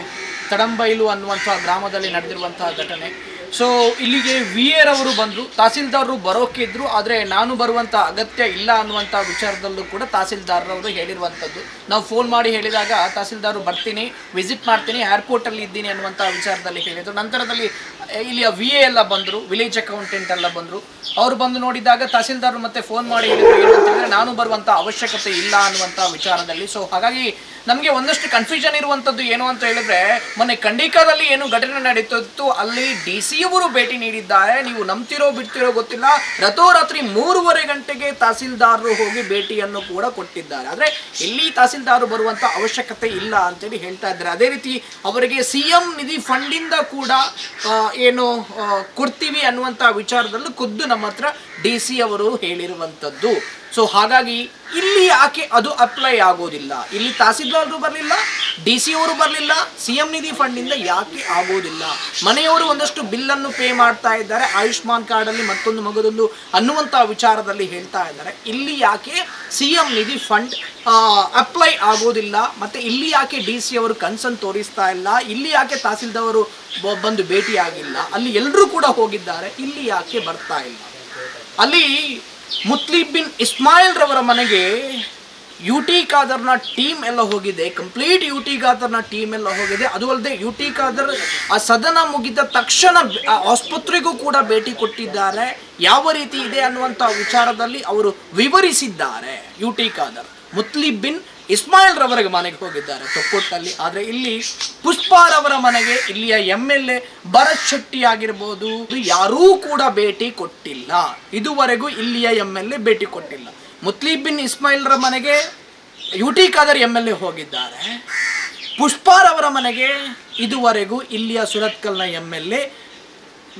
ತಡಂಬೈಲು ಅನ್ನುವಂಥ ಗ್ರಾಮದಲ್ಲಿ ನಡೆದಿರುವಂತಹ ಘಟನೆ. ಸೊ ಇಲ್ಲಿಗೆ ವಿ ಎರವರು ಬಂದರು. ತಹಸೀಲ್ದಾರರು ಬರೋಕಿದ್ರು ಆದರೆ ನಾನು ಬರುವಂಥ ಅಗತ್ಯ ಇಲ್ಲ ಅನ್ನುವಂಥ ವಿಚಾರದಲ್ಲೂ ಕೂಡ ತಹಸೀಲ್ದಾರರವರು ಹೇಳಿರುವಂಥದ್ದು. ನಾವು ಫೋನ್ ಮಾಡಿ ಹೇಳಿದಾಗ ತಹಸೀಲ್ದಾರರು ಬರ್ತೀನಿ ವಿಸಿಟ್ ಮಾಡ್ತೀನಿ ಏರ್ಪೋರ್ಟಲ್ಲಿ ಇದ್ದೀನಿ ಅನ್ನುವಂಥ ವಿಚಾರದಲ್ಲಿ ಹೇಳಿದರು. ನಂತರದಲ್ಲಿ ಇಲ್ಲಿಯ ವಿ ಎ ಎಲ್ಲ ಬಂದರು ವಿಲೇಜ್ ಅಕೌಂಟೆಂಟ್ ಎಲ್ಲ ಬಂದರು. ಅವರು ಬಂದು ನೋಡಿದಾಗ ತಹಸೀಲ್ದಾರರು ಮತ್ತೆ ಫೋನ್ ಮಾಡಿ ಹೇಳಿದ್ರು ಏನು ನಾನು ಬರುವಂಥ ಅವಶ್ಯಕತೆ ಇಲ್ಲ ಅನ್ನುವಂಥ ವಿಚಾರದಲ್ಲಿ. ಸೊ ಹಾಗಾಗಿ ನಮಗೆ ಒಂದಷ್ಟು ಕನ್ಫ್ಯೂಷನ್ ಇರುವಂಥದ್ದು ಏನು ಅಂತ ಹೇಳಿದ್ರೆ, ಮೊನ್ನೆ ಖಂಡಿಕಾದಲ್ಲಿ ಏನು ಘಟನೆ ನಡೀತಿತ್ತು, ಅಲ್ಲಿ ಡಿ ಸಿ ಅವರು ಭೇಟಿ ನೀಡಿದ್ದಾರೆ. ನೀವು ನಂಬ್ತಿರೋ ಬಿಡ್ತಿರೋ ಗೊತ್ತಿಲ್ಲ. ರಥೋರಾತ್ರಿ ಮೂರುವರೆ ಗಂಟೆಗೆ ತಹಸೀಲ್ದಾರರು ಹೋಗಿ ಭೇಟಿಯನ್ನು ಕೂಡ ಕೊಟ್ಟಿದ್ದಾರೆ. ಆದ್ರೆ ಇಲ್ಲಿ ತಹಸೀಲ್ದಾರರು ಬರುವಂತ ಅವಶ್ಯಕತೆ ಇಲ್ಲ ಅಂತೇಳಿ ಹೇಳ್ತಾ ಇದ್ದಾರೆ. ಅದೇ ರೀತಿ ಅವರಿಗೆ ಸಿ ಎಂ ನಿಧಿ ಫಂಡಿಂದ ಕೂಡ ಏನು ಕೊಡ್ತೀವಿ ಅನ್ನುವಂಥ ವಿಚಾರದಲ್ಲೂ ಖುದ್ದು ನಮ್ಮ ಹತ್ರ ಡಿ ಸಿ ಅವರು ಹೇಳಿರುವಂಥದ್ದು. ಸೊ ಹಾಗಾಗಿ ಇಲ್ಲಿ ಯಾಕೆ ಅದು ಅಪ್ಲೈ ಆಗೋದಿಲ್ಲ? ಇಲ್ಲಿ ತಹಸೀಲ್ದಾರರು ಬರಲಿಲ್ಲ, ಡಿ ಸಿ ಅವರು ಬರಲಿಲ್ಲ, ಸಿ ಎಂ ನಿಧಿ ಫಂಡಿಂದ ಯಾಕೆ ಆಗೋದಿಲ್ಲ? ಮನೆಯವರು ಒಂದಷ್ಟು ಬಿಲ್ಲನ್ನು ಪೇ ಮಾಡ್ತಾ ಇದ್ದಾರೆ, ಆಯುಷ್ಮಾನ್ ಕಾರ್ಡಲ್ಲಿ ಮತ್ತೊಂದು ಮಗದೊಂದು ಅನ್ನುವಂಥ ವಿಚಾರದಲ್ಲಿ ಹೇಳ್ತಾ ಇದ್ದಾರೆ. ಇಲ್ಲಿ ಯಾಕೆ ಸಿ ಎಂ ನಿಧಿ ಫಂಡ್ ಅಪ್ಲೈ ಆಗೋದಿಲ್ಲ? ಮತ್ತು ಇಲ್ಲಿ ಯಾಕೆ ಡಿ ಸಿ ಅವರು ಕನ್ಸನ್ ತೋರಿಸ್ತಾ ಇಲ್ಲ? ಇಲ್ಲಿ ಯಾಕೆ ತಹಸೀಲ್ದಾರ್ ಬಂದು ಭೇಟಿಯಾಗಿಲ್ಲ? ಅಲ್ಲಿ ಎಲ್ಲರೂ ಕೂಡ ಹೋಗಿದ್ದಾರೆ, ಇಲ್ಲಿ ಯಾಕೆ ಬರ್ತಾ ಇಲ್ಲ? ಅಲ್ಲಿ ಮುತ್ಲಿಬ್ ಬಿನ್ ಇಸ್ಮಾಯಿಲ್ ರವರ ಮನೆಗೆ ಯು ಟಿ ಖಾದರ್ನ ಟೀಮ್ ಎಲ್ಲ ಹೋಗಿದೆ. ಕಂಪ್ಲೀಟ್ ಯು ಟಿ ಖಾದರ್ನ ಟೀಮ್ ಎಲ್ಲ ಹೋಗಿದೆ. ಅದು ಅಲ್ಲದೆ ಯು ಟಿ ಖಾದರ್ ಆ ಸದನ ಮುಗಿದ ತಕ್ಷಣ ಆಸ್ಪತ್ರೆಗೂ ಕೂಡ ಭೇಟಿ ಕೊಟ್ಟಿದ್ದಾರೆ. ಯಾವ ರೀತಿ ಇದೆ ಅನ್ನುವಂಥ ವಿಚಾರದಲ್ಲಿ ಅವರು ವಿವರಿಸಿದ್ದಾರೆ ಯು ಟಿ ಖಾದರ್. ಮುತ್ಲಿಬ್ ಬಿನ್ ಇಸ್ಮಾಯಿಲ್ ರವರ ಮನೆಗೆ ಹೋಗಿದ್ದಾರೆ ತೊಕ್ಕೊಟ್ಟಲ್ಲಿ. ಆದರೆ ಇಲ್ಲಿ ಪುಷ್ಪಾರವರ ಮನೆಗೆ ಇಲ್ಲಿಯ M L A Bharath Shetty ಆಗಿರ್ಬೋದು, ಯಾರೂ ಕೂಡ ಭೇಟಿ ಕೊಟ್ಟಿಲ್ಲ. ಇದುವರೆಗೂ ಇಲ್ಲಿಯ ಎಂ ಎಲ್ ಎ ಭೇಟಿ ಕೊಟ್ಟಿಲ್ಲ. ಮುತ್ಲೀಬಿನ್ ಬಿನ್ ಇಸ್ಮಾಯಿಲ್ರ ಮನೆಗೆ U T Khader M L A ಹೋಗಿದ್ದಾರೆ. ಪುಷ್ಪಾರವರ ಮನೆಗೆ ಇದುವರೆಗೂ ಇಲ್ಲಿಯ ಸುರತ್ಕಲ್ನ ಎಂ ಎಲ್ ಎ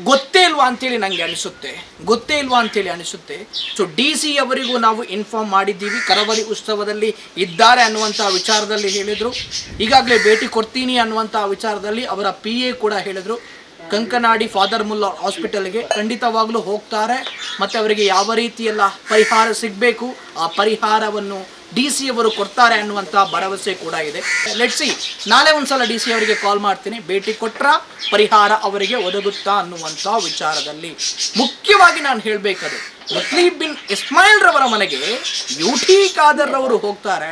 ಗೊತ್ತೇ ಇಲ್ವಾ ಅಂತೇಳಿ ನನಗೆ ಅನಿಸುತ್ತೆ. ಗೊತ್ತೇ ಇಲ್ವಾ ಅಂತೇಳಿ ಅನಿಸುತ್ತೆ. ಸೊ ಡಿ ಸಿ ಅವರಿಗೂ ನಾವು ಇನ್ಫಾರ್ಮ್ ಮಾಡಿದ್ದೀವಿ. ಕರಾವಳಿ ಉತ್ಸವದಲ್ಲಿ ಇದ್ದಾರೆ ಅನ್ನುವಂಥ ವಿಚಾರದಲ್ಲಿ ಹೇಳಿದರು. ಈಗಾಗಲೇ ಭೇಟಿ ಕೊಡ್ತೀನಿ ಅನ್ನುವಂಥ ವಿಚಾರದಲ್ಲಿ ಅವರ ಪಿ ಎ ಕೂಡ ಹೇಳಿದರು. ಕಂಕನಾಡಿ ಫಾದರ್ ಮುಲ್ಲಾ ಹಾಸ್ಪಿಟಲ್ಗೆ ಖಂಡಿತವಾಗಲೂ ಹೋಗ್ತಾರೆ. ಮತ್ತು ಅವರಿಗೆ ಯಾವ ರೀತಿಯೆಲ್ಲ ಪರಿಹಾರ ಸಿಗಬೇಕು? ಆ ಪರಿಹಾರವನ್ನು ಡಿ ಸಿ ಅವರು ಕೊಡ್ತಾರೆ ಅನ್ನುವಂಥ ಭರವಸೆ ಕೂಡ ಇದೆ. ಸಿ ನಾಳೆ ಒಂದ್ಸಲ ಡಿ ಸಿ ಅವರಿಗೆ ಕಾಲ್ ಮಾಡ್ತೀನಿ. ಭೇಟಿ ಕೊಟ್ರ ಪರಿಹಾರ ಅವರಿಗೆ ಒದಗುತ್ತಾ ಅನ್ನುವಂಥ ವಿಚಾರದಲ್ಲಿ. ಮುಖ್ಯವಾಗಿ ನಾನು ಹೇಳಬೇಕಾದ್ರೆ ಬಿನ್ ಇಸ್ಮಾಯಿಲ್ ರವರ ಮನೆಗೆ ಯೂಟಿ ಟಿ ಖಾದರ್ ರವರು ಹೋಗ್ತಾರೆ.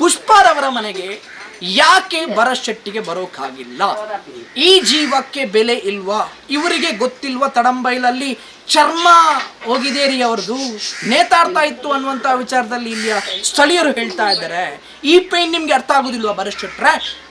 ಪುಷ್ಪರವರ ಮನೆಗೆ ಯಾಕೆ ಬರ ಶೆಟ್ಟಿಗೆ ಬರೋಕ್ಕಾಗಿಲ್ಲ ಈ ಜೀವಕ್ಕೆ ಬೆಲೆ ಇಲ್ವಾ? ಇವರಿಗೆ ಗೊತ್ತಿಲ್ವಾ ತಡಂಬೈಲಲ್ಲಿ ಚರ್ಮ ಹೋಗಿದೆ ರೀ ಅವ್ರದ್ದು ನೇತಾಡ್ತಾ ಇತ್ತು ಅನ್ನುವಂಥ ವಿಚಾರದಲ್ಲಿ ಇಲ್ಲಿಯ ಸ್ಥಳೀಯರು ಹೇಳ್ತಾ ಇದ್ದಾರೆ. ಈ ಪೇನ್ ನಿಮ್ಗೆ ಅರ್ಥ ಆಗೋದಿಲ್ವಾ ಶೆಟ್ರೆ?